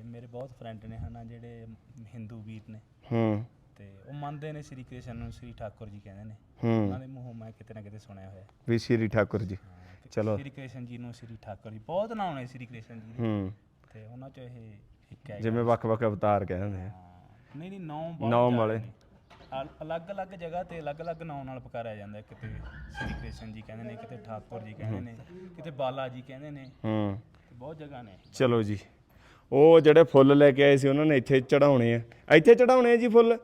ਤੇ ਮੇਰੇ ਬਹੁਤ ਫਰੈਂਡ ਨੇ ਹਨਾ ਜਿਹੜੇ ਹਿੰਦੂ ਵੀਰ ਨੇ। ਹੂੰ। ਤੇ ਉਹ ਮੰਨਦੇ ਨੇ ਸ੍ਰੀ ਕ੍ਰਿਸ਼ਨ ਨੂੰ ਸ੍ਰੀ ਠਾਕੁਰ ਜੀ ਕਹਿੰਦੇ ਨੇ। ਹੂੰ। ਉਹਨਾਂ ਦੇ ਮੂੰਹੋਂ ਮੈਂ ਕਿਤੇ ਨਾ ਕਿਤੇ ਸੁਣਿਆ ਹੋਇਆ। ਵੀ ਸ੍ਰੀ ਠਾਕੁਰ ਜੀ। ਤੇ ਚਲੋ। ਸ੍ਰੀ ਕ੍ਰਿਸ਼ਨ ਜੀ ਨੂੰ ਸ੍ਰੀ ਠਾਕੁਰ ਜੀ ਬਹੁਤ ਨਾਮ ਨੇ ਸ੍ਰੀ ਕ੍ਰਿਸ਼ਨ ਜੀ ਦੇ। ਹੂੰ। ਤੇ ਉਹਨਾਂ ਚੋਂ ਇਹ ਇੱਕ ਹੈ ਜਿਵੇਂ ਵੱਖ-ਵੱਖ ਅਵਤਾਰ ਕਹਿੰਦੇ ਆ। ਹਾਂ। ਨਹੀਂ ਨਹੀਂ ਨੌ ਨੌਂ ਵਾਲੇ। ਅਲੱਗ-ਅਲੱਗ ਜਗ੍ਹਾ ਤੇ ਅਲੱਗ-ਅਲੱਗ ਨਾਮ ਨਾਲ ਪੁਕਾਰਿਆ ਜਾਂਦਾ ਹੈ। ਕਿਤੇ ਸ੍ਰੀ ਕ੍ਰਿਸ਼ਨ ਜੀ ਕਹਿੰਦੇ ਨੇ ਕਿਤੇ ਠਾਕੁਰ ਜੀ ਕਹਿੰਦੇ ਨੇ ਕਿਤੇ ਬਾਲਾ ਜੀ ਕਹਿੰਦੇ ਨੇ। ਹੂੰ। ਤੇ ਬਹੁਤ ਜਗ੍ਹਾ ਨੇ। ਚਲੋ ਜੀ। ਉਹ ਜਿਹੜੇ ਫੁੱਲ ਲੈ ਕੇ ਆਏ ਸੀ, ਉਹਨਾਂ ਨੇ ਇੱਥੇ ਚੜਾਉਣੇ ਆ। ਇੱਥੇ ਚੜਾਉਣੇ ਆ ਜੀ ਫੁੱਲ?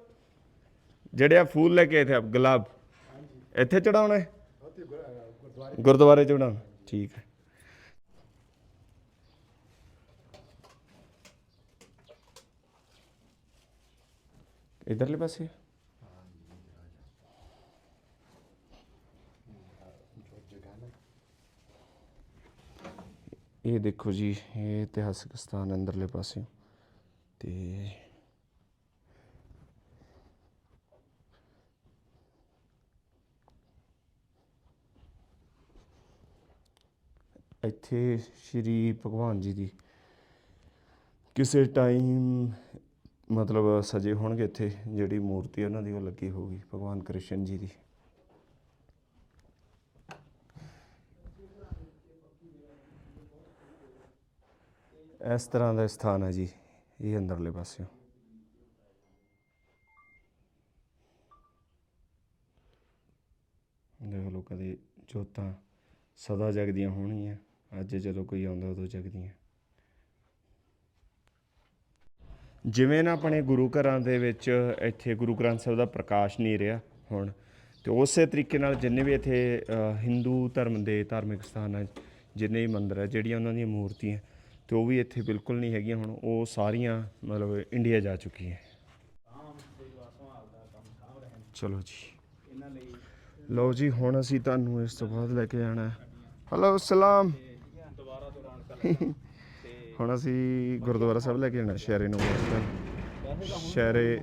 ਜਿਹੜੇ ਆ ਫੁੱਲ ਲੈ ਕੇ ਆਏ ਥੇ, ਗੁਲਾਬ। ਇੱਥੇ ਚੜਾਉਣੇ ਗੁਰਦੁਆਰੇ ਚੜਾਉਣਾ ਠੀਕ ਹੈ। ਇਧਰਲੇ ਪਾਸੇ? ਇਹ ਦੇਖੋ ਜੀ, ਇਹ ਇਤਿਹਾਸਕ ਸਥਾਨ ਅੰਦਰਲੇ ਪਾਸੇ। ਤੇ ਇੱਥੇ ਸ਼੍ਰੀ ਭਗਵਾਨ ਜੀ ਦੀ ਕਿਸੇ ਟਾਈਮ ਮਤਲਬ ਸਜੇ ਹੋਣਗੇ ਇੱਥੇ, ਜਿਹੜੀ ਮੂਰਤੀ ਉਹਨਾਂ ਦੀ ਉਹ ਲੱਗੀ ਹੋਊਗੀ, ਭਗਵਾਨ ਕ੍ਰਿਸ਼ਨ ਜੀ ਦੀ। ਇਸ ਤਰ੍ਹਾਂ ਦਾ ਸਥਾਨ ਹੈ ਜੀ ਇਹ ਅੰਦਰਲੇ ਪਾਸਿਓਂ। ਦੇਖ ਲਓ ਕਦੇ ਜੋਤਾਂ ਸਦਾ ਜਗਦੀਆਂ ਹੋਣਗੀਆਂ ਅੱਜ ਜਦੋਂ ਕੋਈ ਆਉਂਦਾ ਉਦੋਂ ਜਗਦੀਆਂ। ਜਿਵੇਂ ਨਾ ਆਪਣੇ ਗੁਰੂ ਘਰਾਂ ਦੇ ਵਿੱਚ ਇੱਥੇ ਗੁਰੂ ਗ੍ਰੰਥ ਸਾਹਿਬ ਦਾ ਪ੍ਰਕਾਸ਼ ਨਹੀਂ ਰਿਹਾ ਹੁਣ ਤੇ ਉਸੇ ਤਰੀਕੇ ਨਾਲ ਜਿੰਨੇ ਵੀ ਇੱਥੇ ਅ, ਹਿੰਦੂ ਧਰਮ ਦੇ ਧਾਰਮਿਕ ਸਥਾਨ ਹੈ ਜਿੰਨੇ ਵੀ ਮੰਦਿਰ ਹੈ ਜਿਹੜੀਆਂ ਉਹਨਾਂ ਦੀਆਂ ਮੂਰਤੀਆਂ ਤੇ ਉਹ ਵੀ ਇੱਥੇ ਬਿਲਕੁਲ ਨਹੀਂ ਹੈਗੀਆਂ, ਹੁਣ ਉਹ ਸਾਰੀਆਂ ਮਤਲਬ ਇੰਡੀਆ ਜਾ ਚੁੱਕੀਆਂ। ਚਲੋ ਜੀ। ਲਓ ਜੀ, ਹੁਣ ਅਸੀਂ ਤੁਹਾਨੂੰ ਇਸ ਤੋਂ ਬਾਅਦ ਲੈ ਕੇ ਜਾਣਾ। ਹੈ ਹਲੋ ਸਲਾਮ ਹੁਣ ਅਸੀਂ ਗੁਰਦੁਆਰਾ ਸਾਹਿਬ ਲੈ ਕੇ ਜਾਣਾ, ਸ਼ਹਿਰੇ ਨੂੰ। ਸ਼ਹਿਰੇ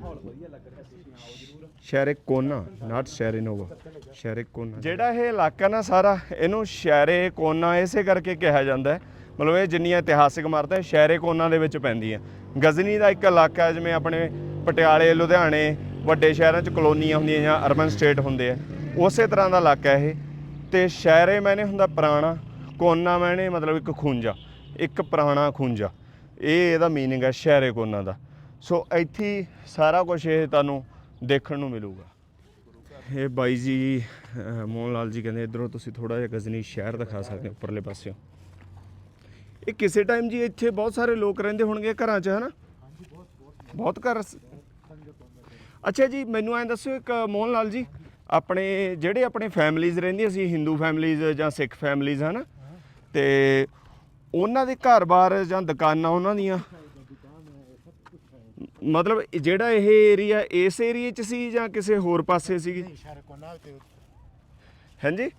ਸ਼ਹਿਰੇ ਕੋਨਾ ਨਾਟ ਸ਼ਹਿਰੇ ਨੋਵਾ। ਸ਼ਹਿਰੇ ਕੋਨਾ। ਜਿਹੜਾ ਇਹ ਇਲਾਕਾ ਨਾ ਸਾਰਾ, ਇਹਨੂੰ ਸ਼ਹਿਰੇ ਕੋਨਾ ਇਸੇ ਕਰਕੇ ਕਿਹਾ ਜਾਂਦਾ ਹੈ। ਮਤਲਬ ਇਹ ਜਿੰਨੀਆਂ ਇਤਿਹਾਸਿਕ ਇਮਾਰਤਾਂ ਸ਼ਹਿਰੇ ਕੋਨਾਂ ਦੇ ਵਿੱਚ ਪੈਂਦੀਆਂ। ਗਜ਼ਨੀ ਦਾ ਇੱਕ ਇਲਾਕਾ ਜਿਵੇਂ ਆਪਣੇ ਪਟਿਆਲੇ, ਲੁਧਿਆਣੇ ਵੱਡੇ ਸ਼ਹਿਰਾਂ 'ਚ ਕਲੋਨੀਆਂ ਹੁੰਦੀਆਂ ਜਾਂ ਅਰਬਨ ਸਟੇਟ ਹੁੰਦੇ ਆ। ਉਸੇ ਤਰ੍ਹਾਂ ਦਾ ਇਲਾਕਾ ਇਹ। ਤੇ ਸ਼ਹਿਰੇ ਮੈਨੇ ਹੁੰਦਾ ਪੁਰਾਣਾ, ਕੋਨਾ ਮੈਨੇ ਮਤਲਬ ਇੱਕ ਖੂੰਜਾ ਇੱਕ ਪੁਰਾਣਾ ਖੂੰਜਾ ਇਹ ਇਹਦਾ ਮੀਨਿੰਗ ਹੈ ਸ਼ਹਿਰੇ ਕੋਨਾ ਦਾ। ਸੋ ਇੱਥੇ ਸਾਰਾ ਕੁਝ ਇਹ ਤੁਹਾਨੂੰ ਦੇਖਣ ਨੂੰ ਮਿਲੂਗਾ। ਇਹ ਬਾਈ ਜੀ ਮੋਹਨ ਲਾਲ ਜੀ ਕਹਿੰਦੇ, ਇਧਰੋਂ ਤੁਸੀਂ ਥੋੜਾ ਜਿਹਾ ਗਜ਼ਨੀ ਸ਼ਹਿਰ ਦਿਖਾ ਸਕਦੇ ਹੋ, ਉੱਪਰਲੇ ਪਾਸਿਓਂ। ਇਹ ਕਿਸੇ ਟਾਈਮ ਜੀ ਇੱਥੇ ਬਹੁਤ ਸਾਰੇ ਲੋਕ ਰਹਿੰਦੇ ਹੋਣਗੇ ਘਰਾਂ 'ਚ ਹਨਾ? ਬਹੁਤ ਘਰ ਅੱਛਾ ਜੀ ਮੈਨੂੰ ਐਂ ਦੱਸੋ ਇੱਕ ਮੋਹਨ ਲਾਲ ਜੀ ਆਪਣੇ ਜਿਹੜੇ ਆਪਣੇ ਫੈਮਲੀਜ਼ ਰਹਿੰਦੀਆਂ ਸੀ ਹਿੰਦੂ ਫੈਮਲੀਜ਼ ਜਾਂ ਸਿੱਖ ਫੈਮਲੀਜ਼ ਹਨਾ? ਤੇ ਉਹਨਾਂ ਦੇ ਘਰ-ਬਾਰ ਜਾਂ ਦੁਕਾਨਾਂ ਉਹਨਾਂ ਦੀਆਂ? ਮਤਲਬ ਜਿਹੜਾ ਇਹ ਏਰੀਆ ਇਸ ਏਰੀਏ 'ਚ ਸੀ ਜਾਂ ਕਿਸੇ ਹੋਰ ਪਾਸੇ ਸੀ ਸ਼ਹਿਰ ਹਾਂਜੀ?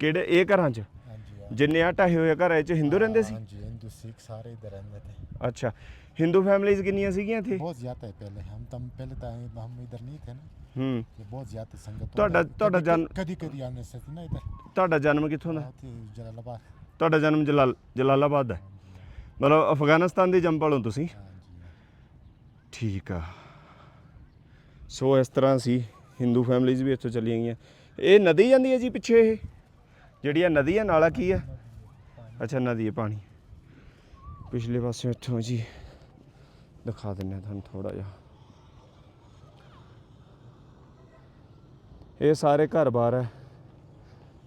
ਕਿਹੜੇ ਇਹ ਘਰਾਂ 'ਚ? ਜਿੰਨੇ ਆ ਢਾਏ ਹੋਏ ਘਰਾਂ 'ਚ ਹਿੰਦੂ ਰਹਿੰਦੇ ਸੀ ਹਾਂਜੀ ਹਿੰਦੂ ਸਿੱਖ ਸਾਰੇ ਇਧਰ ਰਹਿੰਦੇ थे ਅੱਛਾ ਹਿੰਦੂ ਫੈਮਲੀਜ਼ ਕਿੰਨੀਆਂ ਸੀਗੀਆਂ ਇੱਥੇ बहुत ज्यादा है पहले हम तम पहले तो हम इधर नहीं थे ना ਹੂੰ ये बहुत ज्यादा संगत ਤੁਹਾਡਾ ਤੁਹਾਡਾ ਜਨ कभी कभी आने से थी ना इधर ਤੁਹਾਡਾ ਜਨਮ ਕਿੱਥੋਂ ਦਾ थी जलालाबाद ਤੁਹਾਡਾ ਜਨਮ ਜਲਾਲ ਜਲਾਲਾਬਾਦ ਦਾ ਹੈ? ਮਤਲਬ ਅਫਗਾਨਿਸਤਾਨ ਦੀ ਜੰਪਲ ਹੋ ਤੁਸੀਂ हाँ जी ਠੀਕ ਆ ਸੋ ਇਸ ਤਰ੍ਹਾਂ ਸੀ ਹਿੰਦੂ ਫੈਮਲੀਜ਼ ਵੀ ਇੱਥੋਂ ਚੱਲੀਆਂ ਗਈਆਂ ਇਹ ਨਦੀ ਜਾਂਦੀ ਹੈ ਜੀ ਪਿੱਛੇ ਇਹ ਜਿਹੜੀ ਆ ਨਦੀ ਆ, ਨਾਲਾ ਕੀ ਆ? ਅੱਛਾ, ਨਦੀ ਹੈ ਪਾਣੀ। ਪਿਛਲੇ ਪਾਸੇ ਇੱਥੋਂ ਜੀ, ਦਿਖਾ ਦਿੰਨੇ ਆ ਤੁਹਾਨੂੰ ਥੋੜਾ ਜਿਹਾ। ਇਹ ਸਾਰੇ ਘਰ-ਬਾਰ ਹੈ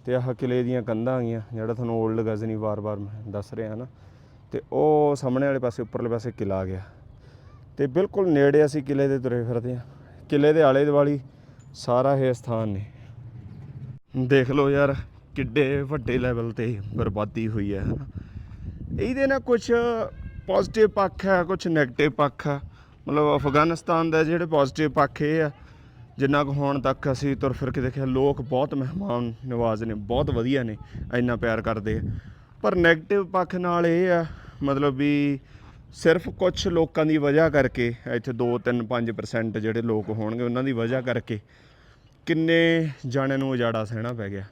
ਤੇ ਆਹ ਕਿਲੇ ਦੀਆਂ ਕੰਧਾਂ ਆ ਗਈਆਂ ਜਿਹੜਾ ਤੁਹਾਨੂੰ 올ਡ ਗਜ਼ਨੀ ਵਾਰ-ਵਾਰ ਮੈਂ ਦੱਸ ਰਿਹਾ ਨਾ। ਤੇ ਉਹ ਸਾਹਮਣੇ ਵਾਲੇ ਪਾਸੇ, ਉੱਪਰਲੇ ਪਾਸੇ ਕਿਲਾ ਆ ਗਿਆ। ਤੇ ਬਿਲਕੁਲ ਨੇੜੇ ਅਸੀਂ ਕਿਲੇ ਦੇ ਤੁਰੇ ਫਿਰਦੇ ਹਾਂ। ਕਿਲੇ ਦੇ ਆਲੇ ਦੁਆਲੇ ਸਾਰਾ ਇਹ ਸਥਾਨ ਨੇ। ਦੇਖ ਲਓ ਯਾਰ ਕਿੱਡੇ ਵੱਡੇ ਲੈਵਲ ਤੇ ਬਰਬਾਦੀ ਹੋਈ ਹੈ, ਹਨਾ? ਇਹਦੇ ਨਾਲ ਕੁਝ ਪੋਜ਼ਿਟਿਵ ਪੱਖ ਹੈ ਕੁਝ 네ਗੇਟਿਵ ਪੱਖ ਹੈ? ਮਤਲਬ ਅਫਗਾਨਿਸਤਾਨ ਦਾ ਜਿਹੜੇ ਪੋਜ਼ਿਟਿਵ ਪੱਖ ਇਹ ਆ, ਜਿੰਨਾ ਕੁ ਹੋਣ ਤੱਕ ਅਸੀਂ ਤੁਰ ਫਿਰ ਕੇ ਦੇਖਿਆ, ਲੋਕ ਬਹੁਤ ਮਹਿਮਾਨ ਨਿਵਾਜ਼ ਨੇ, ਬਹੁਤ ਵਧੀਆ ਨੇ, ਇੰਨਾ ਪਿਆਰ ਕਰਦੇ ਆ। ਪਰ 네ਗੇਟਿਵ ਪੱਖ ਨਾਲ ਇਹ ਆ, ਮਤਲਬ ਵੀ ਸਿਰਫ ਕੁਝ ਲੋਕਾਂ ਦੀ ਵਜ੍ਹਾ ਕਰਕੇ, ਇੱਥੇ 2 3 5% ਜਿਹੜੇ ਲੋਕ ਹੋਣਗੇ, ਉਹਨਾਂ ਦੀ ਵਜ੍ਹਾ ਕਰਕੇ ਕਿੰਨੇ ਜਾਣਿਆਂ ਨੂੰ ਉਜਾੜਾ ਸਹਿਣਾ ਪੈ ਗਿਆ।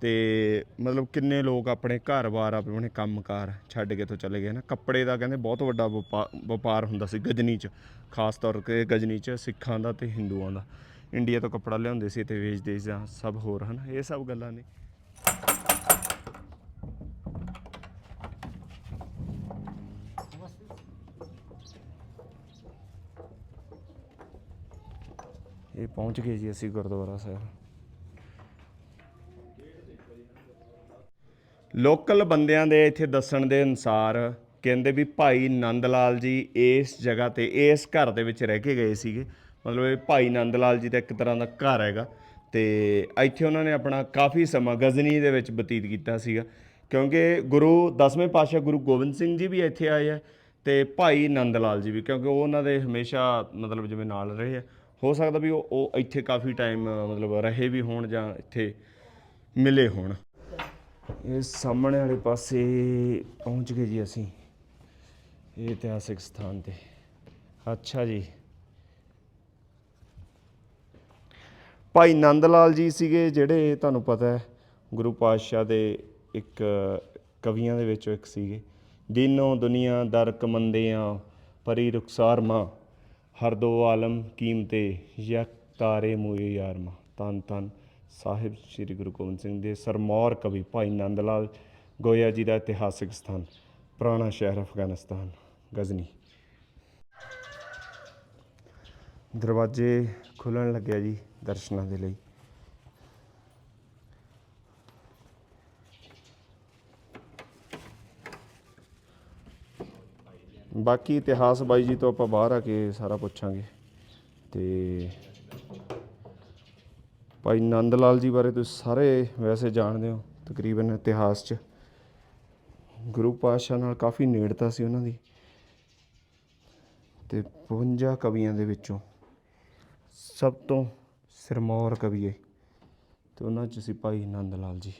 ਤੇ ਮਤਲਬ ਕਿੰਨੇ ਲੋਕ ਆਪਣੇ ਘਰ-ਬਾਰ ਆਪਣੇ ਕੰਮਕਾਰ ਛੱਡ ਕੇ ਤੋਂ ਚਲੇ ਗਏ ਨਾ। ਕੱਪੜੇ ਦਾ ਕਹਿੰਦੇ ਬਹੁਤ ਵੱਡਾ ਵਪਾ- ਵਪਾਰ ਹੁੰਦਾ ਸੀ ਗਜਨੀ 'ਚ। ਖਾਸ ਤੌਰ ਤੇ ਗਜਨੀ 'ਚ ਸਿੱਖਾਂ ਦਾ ਤੇ ਹਿੰਦੂਆਂ ਦਾ। ਇੰਡੀਆ ਤੋਂ ਕੱਪੜਾ ਲਿਆਉਂਦੇ ਸੀ ਤੇ ਵੇਚਦੇ ਸੀ ਜਾਂ ਸਭ ਹੋਰ ਹਨ। ਇਹ ਸਭ ਗੱਲਾਂ ਨੇ। ਇਹ ਪਹੁੰਚ ਗਏ ਜੀ ਅਸੀਂ ਗੁਰਦੁਆਰਾ ਸਾਹਿਬ। ਲੋਕਲ ਬੰਦਿਆਂ ਦੇ ਇੱਥੇ ਦੱਸਣ ਦੇ ਅਨਸਾਰ ਕਹਿੰਦੇ ਵੀ ਭਾਈ ਨੰਦ ਲਾਲ ਜੀ ਇਸ ਜਗ੍ਹਾ ਤੇ, ਇਸ ਘਰ ਦੇ ਵਿੱਚ ਰਹਿ ਕੇ ਗਏ ਸੀਗੇ। ਮਤਲਬ ਇਹ ਭਾਈ ਨੰਦ ਲਾਲ ਜੀ ਦਾ ਇੱਕ ਤਰ੍ਹਾਂ ਦਾ ਘਰ ਹੈਗਾ ਤੇ ਇੱਥੇ ਉਹਨਾਂ ਨੇ ਆਪਣਾ ਕਾਫੀ ਸਮਾਂ ਗਜ਼ਨੀ ਦੇ ਵਿੱਚ ਬਤੀਤ ਕੀਤਾ ਸੀਗਾ। ਕਿਉਂਕਿ ਗੁਰੂ 10ਵੇਂ ਪਾਤਸ਼ਾਹ ਗੁਰੂ ਗੋਬਿੰਦ ਸਿੰਘ ਜੀ ਵੀ ਇੱਥੇ ਆਏ ਆ ਤੇ ਭਾਈ ਨੰਦ ਲਾਲ ਜੀ ਵੀ, ਕਿਉਂਕਿ ਉਹ ਉਹਨਾਂ ਦੇ ਹਮੇਸ਼ਾ ਮਤਲਬ ਜਿਵੇਂ ਨਾਲ ਰਹੇ ਆ। ਹੋ ਸਕਦਾ ਵੀ ਉਹ ਉਹ ਇੱਥੇ ਕਾਫੀ ਟਾਈਮ ਮਤਲਬ ਰਹੇ ਵੀ ਹੋਣ ਜਾਂ ਇੱਥੇ ਮਿਲੇ ਹੋਣ। ਇਹ ਸਾਹਮਣੇ ਵਾਲੇ ਪਾਸੇ ਪਹੁੰਚ ਗਏ ਜੀ ਅਸੀਂ ਇਹ ਇਤਿਹਾਸਿਕ ਸਥਾਨ ਤੇ। ਅੱਛਾ ਜੀ। ਭਾਈ ਨੰਦ ਲਾਲ ਜੀ ਸੀਗੇ ਜਿਹੜੇ ਤੁਹਾਨੂੰ ਪਤਾ ਹੈ, ਗੁਰੂ ਪਾਤਸ਼ਾਹ ਦੇ ਇੱਕ ਕਵੀਆਂ ਦੇ ਵਿੱਚੋਂ ਇੱਕ ਸੀਗੇ। ਦੀਨੋ ਦੁਨੀਆ ਦਰ ਕਮੰਦਿਆਂ, ਪਰੀ ਰੁਖਸਾਰ ਮਾਂ ਹਰ ਦੋ ਆਲਮ ਕੀਮਤੇ, ਯਕ ਤਾਰੇ ਮੂਏ ਯਾਰ ਮਾਂ ਤਨ ਤਨ ਸਾਹਿਬ ਸ੍ਰੀ ਗੁਰੂ ਗੋਬਿੰਦ ਸਿੰਘ ਦੇ ਸਰਮੌਰ ਕਵੀ ਭਾਈ ਨੰਦ ਲਾਲ ਗੋਇਆ ਜੀ ਦਾ ਇਤਿਹਾਸਿਕ ਸਥਾਨ, ਪੁਰਾਣਾ ਸ਼ਹਿਰ ਅਫਗਾਨਿਸਤਾਨ, ਗਜ਼ਨੀ। ਦਰਵਾਜ਼ੇ ਖੁੱਲਣ ਲੱਗਿਆ ਜੀ ਦਰਸ਼ਨਾਂ ਦੇ ਲਈ। ਬਾਕੀ ਇਤਿਹਾਸ ਬਾਈ ਜੀ ਤੋਂ ਆਪਾਂ ਬਾਹਰ ਆ ਕੇ ਸਾਰਾ ਪੁੱਛਾਂਗੇ। ਤੇ ਭਾਈ ਨੰਦ ਲਾਲ ਜੀ ਬਾਰੇ ਤੁਸੀਂ ਸਾਰੇ ਵੈਸੇ ਜਾਣਦੇ ਹੋ, ਤਕਰੀਬਨ ਇਤਿਹਾਸ 'ਚ। ਗੁਰੂ ਪਾਤਸ਼ਾਹ ਨਾਲ ਕਾਫੀ ਨੇੜਤਾ ਸੀ ਉਹਨਾਂ ਦੀ। ਤੇ 52 ਕਵੀਆਂ ਦੇ ਵਿੱਚੋਂ ਸਭ ਤੋਂ ਸਿਰਮੌਰ ਕਵੀਏ ਤੇ ਉਹਨਾਂ ਚ ਸੀ ਭਾਈ ਨੰਦ ਲਾਲ ਜੀ।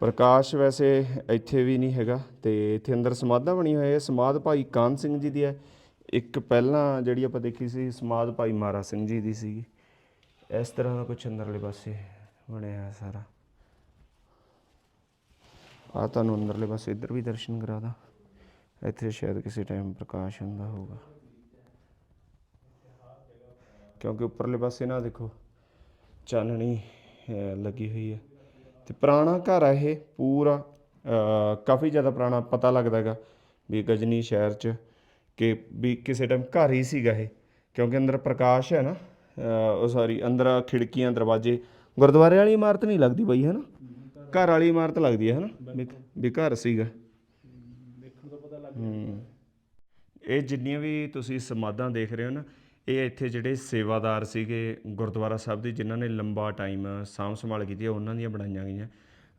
ਪ੍ਰਕਾਸ਼ ਵੈਸੇ ਇੱਥੇ ਵੀ ਨਹੀਂ ਹੈਗਾ ਤੇ ਇੱਥੇ ਅੰਦਰ ਸਮਾਧਾਂ ਬਣੀ ਹੋਈਆਂ। ਇਹ ਸਮਾਧ ਭਾਈ ਕਾਨ ਸਿੰਘ ਜੀ ਦੀ ਹੈ। ਇੱਕ ਪਹਿਲਾਂ ਜਿਹੜੀ ਆਪਾਂ ਦੇਖੀ ਸੀ ਸਮਾਧ ਭਾਈ ਮਾਰਾ ਸਿੰਘ ਜੀ ਦੀ ਸੀਗੀ। ਇਸ ਤਰ੍ਹਾਂ ਦਾ ਕੁਝ ਅੰਦਰਲੇ ਪਾਸੇ ਬਣਿਆ ਹੈ ਸਾਰਾ। ਆ ਤੁਹਾਨੂੰ ਅੰਦਰਲੇ ਪਾਸੇ ਇੱਧਰ ਵੀ ਦਰਸ਼ਨ ਕਰਾ ਦਾਂ। ਇੱਥੇ ਸ਼ਾਇਦ ਕਿਸੇ ਟਾਈਮ ਪ੍ਰਕਾਸ਼ ਹੁੰਦਾ ਹੋਊਗਾ। ਕਿਉਂਕਿ ਉੱਪਰਲੇ ਪਾਸੇ ਨਾ ਦੇਖੋ, ਚਾਨਣੀ ਲੱਗੀ ਹੋਈ ਹੈ। ਤੇ ਪੁਰਾਣਾ ਘਰ ਆ ਇਹ, ਪੂਰਾ ਕਾਫੀ ਜ਼ਿਆਦਾ ਪੁਰਾਣਾ ਪਤਾ ਲੱਗਦਾ ਹੈਗਾ ਵੀ ਗਜਨੀ ਸ਼ਹਿਰ 'ਚ ਕਿ ਵੀ ਕਿਸੇ ਟਾਈਮ ਘਰ ਹੀ ਸੀਗਾ ਇਹ ਕਿਉਂਕਿ ਅੰਦਰ ਪ੍ਰਕਾਸ਼ ਹੈ ਨਾ ਉਹ ਸਾਰੀ ਅੰਦਰ ਖਿੜਕੀਆਂ ਦਰਵਾਜ਼ੇ ਗੁਰਦੁਆਰੇ ਵਾਲੀ ਇਮਾਰਤ ਨਹੀਂ ਲੱਗਦੀ ਬਈ ਹੈ ਨਾ? ਘਰ ਵਾਲੀ ਇਮਾਰਤ ਲੱਗਦੀ ਹੈ ਨਾ? ਵੀ- ਘਰ ਸੀਗਾ। ਇਹ ਜਿੰਨੀਆਂ ਵੀ ਤੁਸੀਂ ਸਮਾਧਾਂ ਦੇਖ ਰਹੇ ਹੋ ਨਾ ਇਹ ਇੱਥੇ ਜਿਹੜੇ ਸੇਵਾਦਾਰ ਸੀਗੇ ਗੁਰਦੁਆਰਾ ਸਾਹਿਬ ਦੇ ਜਿਨ੍ਹਾਂ ਨੇ ਲੰਬਾ ਟਾਈਮ ਸਾਂਭ ਸੰਭਾਲ ਕੀਤੀ ਹੈ ਉਹਨਾਂ ਦੀਆਂ ਬਣਾਈਆਂ ਗਈਆਂ।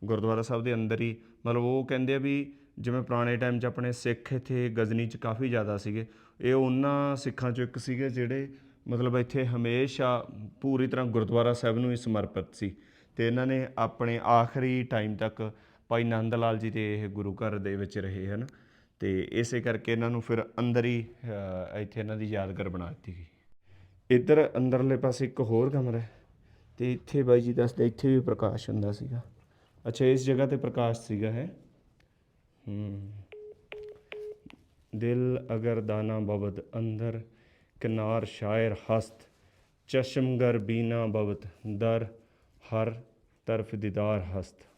ਗੁਰਦੁਆਰਾ ਸਾਹਿਬ ਦੇ ਅੰਦਰ ਹੀ ਮਤਲਬ ਉਹ ਕਹਿੰਦੇ ਆ ਵੀ ਜਿਵੇਂ ਪੁਰਾਣੇ ਟਾਈਮ 'ਚ ਆਪਣੇ ਸਿੱਖ ਇੱਥੇ ਗਜ਼ਨੀ 'ਚ ਕਾਫੀ ਜ਼ਿਆਦਾ ਸੀਗੇ। ਇਹ ਉਹਨਾਂ ਸਿੱਖਾਂ 'ਚੋਂ ਇੱਕ ਸੀਗੇ ਜਿਹੜੇ ਮਤਲਬ ਇੱਥੇ ਹਮੇਸ਼ਾ ਪੂਰੀ ਤਰ੍ਹਾਂ ਗੁਰਦੁਆਰਾ ਸਾਹਿਬ ਨੂੰ ਹੀ ਸਮਰਪਿਤ ਸੀ। ਤੇ ਇਹਨਾਂ ਨੇ ਆਪਣੇ ਆਖਰੀ ਟਾਈਮ ਤੱਕ ਭਾਈ ਨੰਦ ਲਾਲ ਜੀ ਦੇ ਇਹ ਗੁਰੂ ਘਰ ਦੇ ਵਿੱਚ ਰਹੇ ਹਨ। ਤੇ ਇਸੇ ਕਰਕੇ ਇਹਨਾਂ ਨੂੰ ਫਿਰ ਅੰਦਰ ਹੀ ਇੱਥੇ ਇਹਨਾਂ ਦੀ ਯਾਦਗਾਰ ਬਣਾ ਦਿੱਤੀ ਗਈ। ਇੱਧਰ ਅੰਦਰਲੇ ਪਾਸੇ ਇੱਕ ਹੋਰ ਕਮਰਾ ਹੈ ਤੇ ਇੱਥੇ ਬਾਈ ਜੀ ਦੱਸਦੇ, ਇੱਥੇ ਵੀ ਪ੍ਰਕਾਸ਼ ਹੁੰਦਾ ਸੀਗਾ। ਅੱਛਾ, ਇਸ ਜਗ੍ਹਾ ਤੇ ਪ੍ਰਕਾਸ਼ ਸੀਗਾ ਹੈ। ਦਿਲ ਅਗਰ ਦਾਨਾ ਬਵਦ ਅੰਦਰ, ਕਿਨਾਰ ਸ਼ਾਇਰ ਹਸਤ ਚਸ਼ਮਗਰ ਬੀਨਾ ਬਵਤ ਦਰ, ਹਰ ਤਰਫ ਦੀਦਾਰ ਹਸਤ।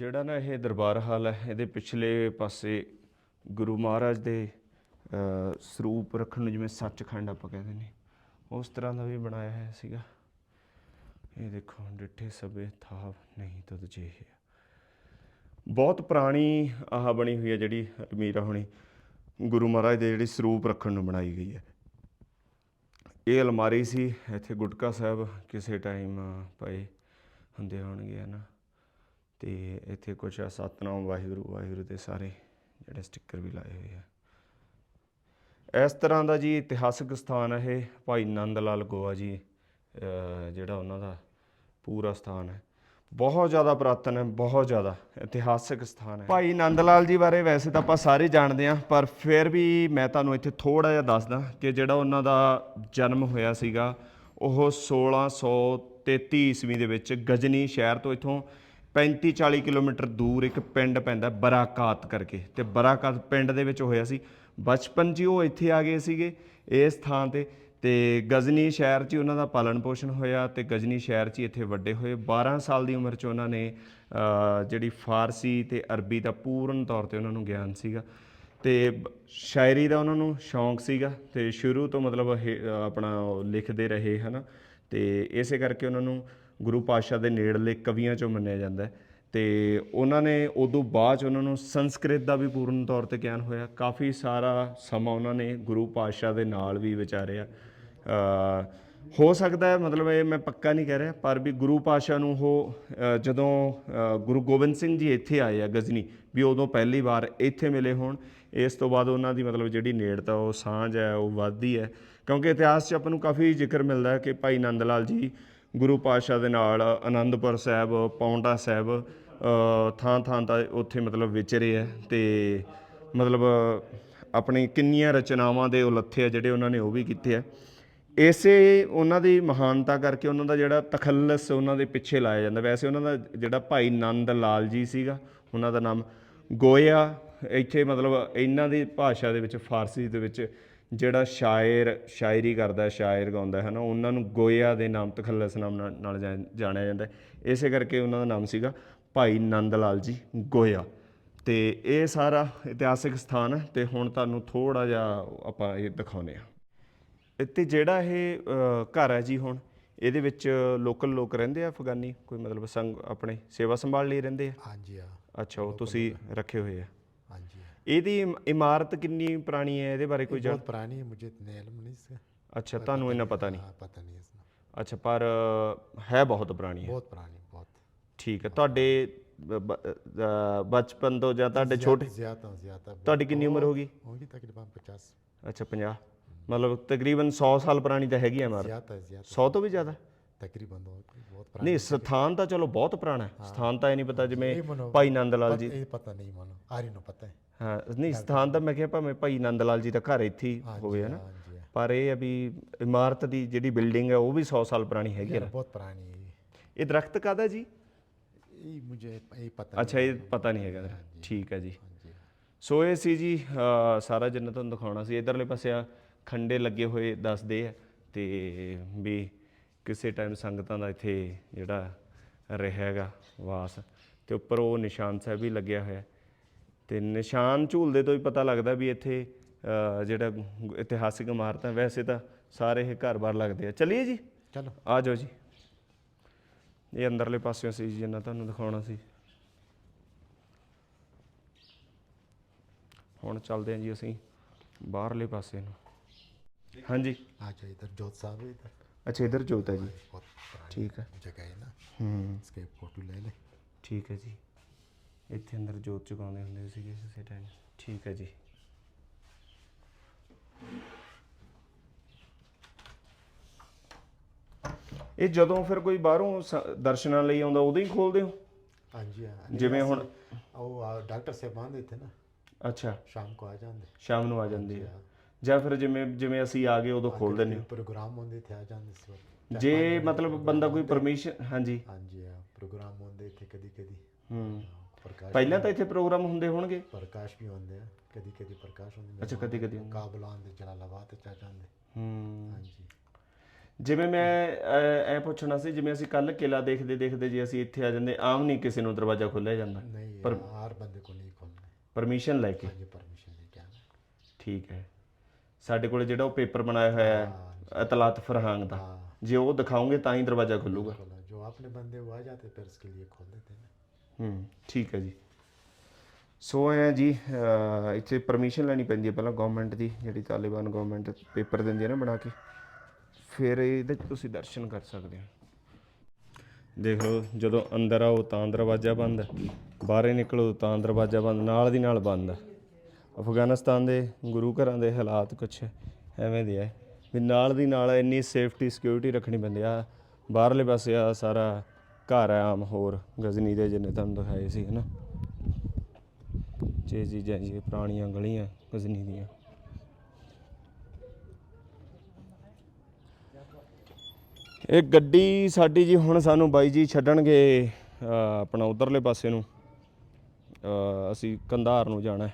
ਜਿਹੜਾ ਨਾ ਇਹ ਦਰਬਾਰ ਹਾਲ ਹੈ, ਇਹਦੇ ਪਿਛਲੇ ਪਾਸੇ ਗੁਰੂ ਮਹਾਰਾਜ ਦੇ ਸਰੂਪ ਰੱਖਣ ਨੂੰ ਜਿਵੇਂ ਸੱਚਖੰਡ ਆਪਾਂ ਕਹਿੰਦੇ ਨੇ, ਉਸ ਤਰ੍ਹਾਂ ਦਾ ਵੀ ਬਣਾਇਆ ਹੋਇਆ ਸੀਗਾ। ਇਹ ਦੇਖੋ ਡਿੱਠੇ ਸਭੇ ਥਾਵ ਨਹੀਂ ਤਦ ਜੇ ਬਹੁਤ ਪੁਰਾਣੀ ਆਹ ਬਣੀ ਹੋਈ ਹੈ ਜਿਹੜੀ ਅਲਮੀਰਾ ਹੋਣੀ ਗੁਰੂ ਮਹਾਰਾਜ ਦੇ ਜਿਹੜੀ ਸਰੂਪ ਰੱਖਣ ਨੂੰ ਬਣਾਈ ਗਈ ਹੈ। ਇਹ ਅਲਮਾਰੀ ਸੀ, ਇੱਥੇ ਗੁਟਕਾ ਸਾਹਿਬ ਕਿਸੇ ਟਾਈਮ ਪਏ ਹੁੰਦੇ ਹੋਣਗੇ ਹਨਾ। ਤੇ ਇੱਥੇ ਕੁਛ ਆ, ਸਤਨਾਮ ਵਾਹਿਗੁਰੂ ਵਾਹਿਗੁਰੂ ਦੇ ਸਾਰੇ ਜਿਹੜੇ ਸਟicker ਵੀ ਲਾਏ ਹੋਏ ਆ। ਇਸ ਤਰ੍ਹਾਂ ਦਾ ਜੀ ਇਤਿਹਾਸਕ ਸਥਾਨ ਹੈ ਇਹ, ਭਾਈ ਨੰਦ ਲਾਲ ਗੋਆ ਜੀ ਜਿਹੜਾ ਉਹਨਾਂ ਦਾ ਪੂਰਾ ਸਥਾਨ ਹੈ। ਬਹੁਤ ਜ਼ਿਆਦਾ ਪੁਰਾਤਨ ਹੈ, ਬਹੁਤ ਜ਼ਿਆਦਾ ਇਤਿਹਾਸਕ ਸਥਾਨ ਹੈ। ਭਾਈ ਨੰਦ ਲਾਲ ਜੀ ਬਾਰੇ ਵੈਸੇ ਤਾਂ ਆਪਾਂ ਸਾਰੇ ਜਾਣਦੇ ਹਾਂ, ਪਰ ਫਿਰ ਵੀ ਮੈਂ ਤੁਹਾਨੂੰ ਇੱਥੇ ਥੋੜਾ ਜਿਹਾ ਦੱਸਦਾ ਕਿ ਜਿਹੜਾ ਉਹਨਾਂ ਦਾ ਜਨਮ ਹੋਇਆ ਸੀਗਾ, ਉਹ 1633 ਈਸਵੀ ਦੇ ਵਿੱਚ ਗਜਨੀ ਸ਼ਹਿਰ ਤੋਂ ਇਥੋਂ 35 40 ਕਿਲੋਮੀਟਰ ਦੂਰ ਇੱਕ ਪਿੰਡ ਪੈਂਦਾ ਬਰਾਕਾਤ ਕਰਕੇ। ਤੇ ਬਰਾਕਾਤ ਪਿੰਡ ਦੇ ਵਿੱਚ ਹੋਇਆ ਸੀ। ਬਚਪਨ 'ਚ ਹੀ ਉਹ ਇੱਥੇ ਆ ਗਏ ਸੀਗੇ ਇਸ ਥਾਂ ਤੇ। ਤੇ ਗਜ਼ਨੀ ਸ਼ਹਿਰ 'ਚ ਹੀ ਉਹਨਾਂ ਦਾ ਪਾਲਣ ਪੋਸ਼ਣ ਹੋਇਆ ਤੇ ਗਜ਼ਨੀ ਸ਼ਹਿਰ 'ਚ ਹੀ ਇੱਥੇ ਵੱਡੇ ਹੋਏ। 12 ਸਾਲ ਦੀ ਉਮਰ 'ਚ ਉਹਨਾਂ ਨੇ ਜਿਹੜੀ ਫਾਰਸੀ ਤੇ ਅਰਬੀ ਦਾ ਪੂਰਨ ਤੌਰ ਤੇ ਉਹਨਾਂ ਨੂੰ ਗਿਆਨ ਸੀਗਾ। ਤੇ ਸ਼ਾਇਰੀ ਦਾ ਉਹਨਾਂ ਨੂੰ ਸ਼ੌਂਕ ਸੀਗਾ। ਤੇ ਸ਼ੁਰੂ ਤੋਂ ਮਤਲਬ ਇਹ, ਆਪਣਾ ਉਹ ਲਿਖਦੇ ਰਹੇ ਹਨਾ। ਤੇ ਇਸੇ ਕਰਕੇ ਉਹਨਾਂ ਨੂੰ ਗੁਰੂ ਪਾਤਸ਼ਾਹ ਦੇ ਨੇੜਲੇ ਕਵੀਆਂ ਚੋਂ ਮੰਨਿਆ ਜਾਂਦਾ ਹੈ। ਤੇ ਉਹਨਾਂ ਨੇ ਉਦੋਂ ਬਾਅਦ 'ਚ ਉਹਨਾਂ ਨੂੰ ਸੰਸਕ੍ਰਿਤ ਦਾ ਵੀ ਪੂਰਨ ਤੌਰ ਤੇ ਗਿਆਨ ਹੋਇਆ। ਕਾਫੀ ਸਾਰਾ ਸਮਾਂ ਉਹਨਾਂ ਨੇ ਗੁਰੂ ਪਾਤਸ਼ਾਹ ਦੇ ਨਾਲ ਵੀ ਵਿਚਾਰਿਆ। ਹੋ ਸਕਦਾ ਹੈ, ਮਤਲਬ ਇਹ ਮੈਂ ਪੱਕਾ ਨਹੀਂ ਕਹਿ ਰਿਹਾ, ਪਰ ਵੀ ਗੁਰੂ ਪਾਤਸ਼ਾਹ ਨੂੰ ਉਹ ਜਦੋਂ ਗੁਰੂ ਗੋਬਿੰਦ ਸਿੰਘ ਜੀ ਇੱਥੇ ਆਏ ਆ ਗਜ਼ਨੀ, ਵੀ ਉਦੋਂ ਪਹਿਲੀ ਵਾਰ ਇੱਥੇ ਮਿਲੇ ਹੋਣ, ਇਸ ਤੋਂ ਬਾਅਦ ਉਹਨਾਂ ਦੀ ਮਤਲਬ ਜਿਹੜੀ ਨੇੜਤਾ, ਉਹ ਸਾਂਝ ਹੈ, ਉਹ ਵੱਧਦੀ ਹੈ। ਕਿਉਂਕਿ ਇਤਿਹਾਸ 'ਚ ਆਪਾਂ ਨੂੰ ਕਾਫੀ ਜ਼ਿਕਰ ਮਿਲਦਾ ਹੈ ਕਿ ਭਾਈ ਨੰਦ ਲਾਲ ਜੀ ਗੁਰੂ ਪਾਤਸ਼ਾਹ ਦੇ ਨਾਲ ਆਨੰਦਪੁਰ ਸਾਹਿਬ ਪੌਂਟਾ ਸਾਹਿਬ ਥਾਂ ਥਾਂ ਤਾਂ ਉੱਥੇ ਮਤਲਬ ਵਿਚਰੇ ਹੈ ਤੇ ਮਤਲਬ ਆਪਣੀ ਕਿੰਨੀਆਂ ਰਚਨਾਵਾਂ ਦੇ ਉਲੱਥੇ ਆ ਜਿਹੜੇ ਉਹਨਾਂ ਨੇ ਉਹ ਵੀ ਕੀਤੇ ਆ। ਇਸੇ ਉਹਨਾਂ ਦੀ ਮਹਾਨਤਾ ਕਰਕੇ ਉਹਨਾਂ ਦਾ ਜਿਹੜਾ ਤਖੱਲਸ ਉਹਨਾਂ ਦੇ ਪਿੱਛੇ ਲਾਇਆ ਜਾਂਦਾ। ਵੈਸੇ ਉਹਨਾਂ ਦਾ ਜਿਹੜਾ ਭਾਈ ਨੰਦ ਲਾਲ ਜੀ ਸੀਗਾ, ਉਹਨਾਂ ਦਾ ਨਾਮ ਗੋਇਆ। ਇੱਥੇ ਮਤਲਬ ਇਹਨਾਂ ਦੀ ਭਾਸ਼ਾ ਦੇ ਵਿੱਚ, ਫਾਰਸੀ ਦੇ ਵਿੱਚ ਜਿਹੜਾ ਸ਼ਾਇਰ ਸ਼ਾਇਰੀ ਕਰਦਾ ਸ਼ਾਇਰ ਗਾਉਂਦਾ ਹੈ ਨਾ ਉਹਨਾਂ ਨੂੰ ਗੋਇਆ ਦੇ ਨਾਮ ਤਖੱਲਸ ਨਾਮ ਨਾਲ ਜਾਣਿਆ ਜਾਂਦਾ ਇਸੇ ਕਰਕੇ ਉਹਨਾਂ ਦਾ ਨਾਮ ਸੀਗਾ ਭਾਈ ਨੰਦ ਲਾਲ ਜੀ ਗੋਇਆ। ਤੇ ਇਹ ਸਾਰਾ ਇਤਿਹਾਸਿਕ ਸਥਾਨ ਹੈ ਤੇ ਹੁਣ ਤੁਹਾਨੂੰ ਥੋੜਾ ਜਿਹਾ ਆਪਾਂ ਇਹ ਦਿਖਾਉਨੇ ਆ ਤੇ ਜਿਹੜਾ ਇਹ ਘਰ ਹੈ ਜੀ ਹੁਣ ਇਹਦੇ ਵਿੱਚ ਲੋਕਲ ਲੋਕ ਰਹਿੰਦੇ ਆ ਅਫਗਾਨੀ? ਕੋਈ ਮਤਲਬ ਸੰਗ ਆਪਣੇ ਸੇਵਾ ਸੰਭਾਲ ਲਈ ਰਹਿੰਦੇ ਆ? ਹਾਂਜੀ ਆ ਅੱਛਾ ਉਹ ਤੁਸੀਂ ਰੱਖੇ ਹੋਏ ਆ। ਹਾਂਜੀ। ਇਹਦੀ ਇਮ- ਇਮਾਰਤ ਕਿੰਨੀ ਪੁਰਾਣੀ ਹੈ ਇਹਦੇ ਬਾਰੇ ਕੋਈ ये ਜਾਣ बहुत पुरानी है मुझे इतने इल्म नहीं इसका ਅੱਛਾ ਤੁਹਾਨੂੰ ਇਹਨਾਂ ਪਤਾ ਨਹੀਂ हाँ पता नहीं इसमें ਅੱਛਾ ਪਰ ਅ, ਹੈ ਬਹੁਤ ਪੁਰਾਣੀ ਹੈ बहुत पुरानी बहुत ਠੀਕ ਹੈ ਤੁਹਾਡੇ ਬ- ਬ- ਅ, ਬਚਪਨ ਤੋਂ ਜਾਂ ਤੁਹਾਡੇ ਛੋਟੇ ज्यादा ज्यादा ਤੁਹਾਡੀ ਕਿੰਨੀ ਉਮਰ ਹੋ ਗਈ होगी तकरीबन पचास ਅੱਛਾ 50 ਮਤਲਬ ਤਕਰੀਬਨ 100 ਸਾਲ ਪੁਰਾਣੀ ਤਾਂ ਹੈਗੀ ਹੈ ਇਮਾਰਤ ज्यादा ज्यादा 100 ਤੋਂ ਵੀ ਜ਼ਿਆਦਾ ਤਕਰੀਬਨ ਬਹੁਤ ਪੁਰਾਣਾ ਨਹੀਂ ਸਥਾਨ ਤਾਂ ਚਲੋ ਬਹੁਤ ਪੁਰਾਣਾ ਹੈ। ਸਥਾਨ ਤਾਂ ਇਹ ਨਹੀਂ ਪਤਾ ਜਿਵੇਂ ਨਹੀਂ ਭਾਈ ਨੰਦ ਲਾਲ ਜੀ ਇਹ ਪਤਾ ਨਹੀਂ ਮਾਨੂੰ ਆਰੀ ਨੂੰ ਪਤਾ ਹਾਂ। ਨਹੀਂ ਸਥਾਨ ਤਾਂ ਮੈਂ ਕਿਹਾ ਭਾਵੇਂ ਭਾਈ ਨੰਦ ਲਾਲ ਜੀ ਦਾ ਘਰ ਇੱਥੇ ਹੀ ਹੋਵੇ ਹੈ ਨਾ ਪਰ ਇਹ ਆ ਇਮਾਰਤ ਦੀ ਜਿਹੜੀ ਬਿਲਡਿੰਗ ਹੈ ਉਹ ਵੀ 100 ਸਾਲ ਪੁਰਾਣੀ ਹੈਗੀ ਹੈ ਬਹੁਤ ਪੁਰਾਣੀ ਹੈ ਇਹ। ਦਰਖਤ ਕਾਦਾ ਜੀ? ਇਹ ਮੁਝੇ ਇਹ ਪਤਾ ਨਹੀਂ। ਅੱਛਾ ਇਹ ਪਤਾ ਨਹੀਂ ਹੈਗਾ। ਠੀਕ ਹੈ ਜੀ। ਸੋ ਇਹ ਸੀ ਜੀ ਸਾਰਾ ਜਿੰਨਾ ਤੁਹਾਨੂੰ ਦਿਖਾਉਣਾ ਸੀ। ਇਧਰਲੇ ਪਾਸੇ ਆ ਖੰਡੇ ਲੱਗੇ ਹੋਏ ਦੱਸਦੇ ਆ ਤੇ ਵੀ ਕਿਸੇ ਟਾਈਮ ਸੰਗਤਾਂ ਦਾ ਇੱਥੇ ਜਿਹੜਾ ਰਿਹਾ ਹੈਗਾ ਵਾਸ ਤੇ ਉੱਪਰ ਉਹ ਨਿਸ਼ਾਨ ਸਾਹਿਬ ਵੀ ਲੱਗਿਆ ਹੋਇਆ। ਤੇ ਨਿਸ਼ਾਨ ਝੂਲਦੇ ਤੋਂ ਹੀ ਪਤਾ ਲੱਗਦਾ ਵੀ ਇੱਥੇ ਜਿਹੜਾ ਇਤਿਹਾਸਿਕ ਇਮਾਰਤਾਂ ਵੈਸੇ ਤਾਂ ਸਾਰੇ ਇਹ ਘਰ-ਬਾਰ ਲੱਗਦੇ ਆ। ਚਲਿਏ ਜੀ? ਚਲੋ। ਆ ਜਾਓ ਜੀ। ਇਹ ਅੰਦਰਲੇ ਪਾਸਿਓਂ ਸੀ ਜਿੰਨਾ ਤੁਹਾਨੂੰ ਦਿਖਾਉਣਾ ਸੀ। ਹੁਣ ਚੱਲਦੇ ਹਾਂ ਜੀ ਅਸੀਂ ਬਾਹਰਲੇ ਪਾਸੇ ਨੂੰ। ਹਾਂਜੀ। ਆ ਜਾਓ ਇਧਰ ਜੋਤ ਸਾਹਿਬ ਇਧਰ। है इधर ਅੱਛਾ ਇਧਰ ਜੋਤ ਹੈ ਜੀ बहुत पुरानी ਠੀਕ ਹੈ जगह है ना ਹੂੰ इसके फोटो ले ले ਠੀਕ ਹੈ ਜੀ ਇੱਥੇ ਅੰਦਰ ਜੋਤ ਜਗਾਉਂਦੇ ਹੁੰਦੇ ਸੀਗੇ ਕਿਸੇ ਟਾਈਮ ਠੀਕ ਹੈ ਜੀ ਇਹ ਜਦੋਂ ਫਿਰ ਕੋਈ ਬਾਹਰੋਂ ਸ- ਦਰਸ਼ਨਾਂ ਲਈ ਆਉਂਦਾ ਉਦੋਂ ਹੀ ਖੋਲਦੇ ਹੋ हाँ जी हाँ ਜਿਵੇਂ ਹੁਣ वो डॉक्टर से बांधे थे ना ਅੱਛਾ शाम को आ जाते ਸ਼ਾਮ ਨੂੰ ਆ ਜਾਂਦੀ ਹੈ ਜਾਂ ਫਿਰ ਜਿਵੇਂ ਜਿਵੇਂ ਅਸੀਂ ਆ ਗਏ ਉਦੋਂ ਖੋਲ ਦਿੰਦੇ ਪ੍ਰੋਗਰਾਮ ਹੁੰਦੇ ਤੇ ਆ ਜਾਂਦੇ ਸੀ ਜੇ ਮਤਲਬ ਬੰਦਾ ਕੋਈ ਪਰਮਿਸ਼ਨ ਹਾਂਜੀ। ਹਾਂਜੀ ਆ ਪ੍ਰੋਗਰਾਮ ਹੁੰਦੇ ਇੱਥੇ ਕਦੀ ਕਦੀ ਹੂੰ ਪਹਿਲਾਂ ਤਾਂ ਇੱਥੇ ਪ੍ਰੋਗਰਾਮ ਹੁੰਦੇ ਹੋਣਗੇ। ਪ੍ਰਕਾਸ਼ ਵੀ ਹੁੰਦੇ ਆ ਕਦੀ ਕਦੀ ਪ੍ਰਕਾਸ਼ ਹੁੰਦੇ। ਅੱਛਾ ਕਦੀ ਕਦੀ ਕਾਬਲ ਆਉਂਦੇ ਜਲਾਲਾਬਾਦ ਤੇ ਚਾ ਹੂੰ। ਹਾਂਜੀ। ਜਿਵੇਂ ਮੈਂ ਇਹ ਪੁੱਛਣਾ ਸੀ ਜਿਵੇਂ ਅਸੀਂ ਕੱਲ ਕਿਲਾ ਦੇਖਦੇ ਦੇਖਦੇ ਜੇ ਅਸੀਂ ਇੱਥੇ ਆ ਜਾਂਦੇ ਆਮ ਨਹੀਂ ਕਿਸੇ ਨੂੰ ਦਰਵਾਜ਼ਾ ਖੋਲਿਆ ਜਾਂਦਾ। ਪਰ ਹਰ ਬੰਦੇ ਕੋਲ ਨਹੀਂ ਖੋਲਦਾ ਪਰਮਿਸ਼ਨ ਲੈ ਕੇ। ਠੀਕ ਹੈ। ਸਾਡੇ ਕੋਲੇ ਜਿਹੜਾ ਉਹ ਪੇਪਰ ਬਣਾਇਆ ਹੋਇਆ ਹੈ ਇਤਲਾਤ ਫਰਹਾਂਗ ਦਾ। ਜੇ ਉਹ ਦਿਖਾਉਂਗੇ ਤਾਂ ਹੀ ਦਰਵਾਜ਼ਾ ਖੁੱਲੂਗਾ। ਜੋ ਆਪਣੇ ਬੰਦੇ ਉਹ ਆ ਜਾਤੇ ਫਿਰ ਇਸਕੇ ਲਈ ਖੋਲ ਦੇਤੇ ਹੂੰ ਠੀਕ ਹੈ ਜੀ। ਸੋ ਐ ਜੀ ਇੱਥੇ ਪਰਮਿਸ਼ਨ ਲੈਣੀ ਪੈਂਦੀ ਹੈ ਪਹਿਲਾਂ ਗਵਰਨਮੈਂਟ ਦੀ ਜਿਹੜੀ ਤਾਲਿਬਾਨ ਗਵਰਨਮੈਂਟ ਪੇਪਰ ਦਿੰਦੀ ਹੈ ਨਾ ਬਣਾ ਕੇ। ਫਿਰ ਇਹਦੇ ਤੁਸੀਂ ਦਰਸ਼ਨ ਕਰ ਸਕਦੇ ਹੋ। ਦੇਖ ਲਓ ਜਦੋਂ ਅੰਦਰ ਆਓ ਤਾਂ ਦਰਵਾਜ਼ਾ ਬੰਦ ਬਾਹਰੇ ਨਿਕਲੋ ਤਾਂ ਦਰਵਾਜ਼ਾ ਬੰਦ ਨਾਲ ਦੀ ਨਾਲ ਬੰਦ ਹੈ। ਅਫਗਾਨਿਸਤਾਨ ਦੇ ਗੁਰੂ ਘਰਾਂ ਦੇ ਹਾਲਾਤ ਕੁਛ ਐਵੇਂ ਦੇ ਹੈ ਵੀ ਨਾਲ ਦੀ ਨਾਲ ਇੰਨੀ ਸੇਫਟੀ ਸਿਕਿਉਰਿਟੀ ਰੱਖਣੀ ਪੈਂਦੀ ਆ। ਬਾਹਰਲੇ ਪਾਸੇ ਆ ਸਾਰਾ ਘਰ ਹੈ ਆਮ ਹੋਰ ਗਜ਼ਨੀ ਦੇ ਜਿੰਨੇ ਤੁਹਾਨੂੰ ਦਿਖਾਏ ਸੀ, ਹਨਾ? ਜੇ ਚੀਜ਼ਾਂ ਜੀ, ਪੁਰਾਣੀਆਂ ਗਲੀਆਂ ਗਜ਼ਨੀ ਦੀਆਂ। ਇਹ ਗੱਡੀ ਸਾਡੀ ਜੀ ਹੁਣ ਸਾਨੂੰ ਬਾਈ ਜੀ ਛੱਡਣਗੇ ਆਪਣਾ ਉਧਰਲੇ ਪਾਸੇ ਨੂੰ। ਅਸੀਂ ਕੰਧਾਰ ਨੂੰ ਜਾਣਾ। ਹੈ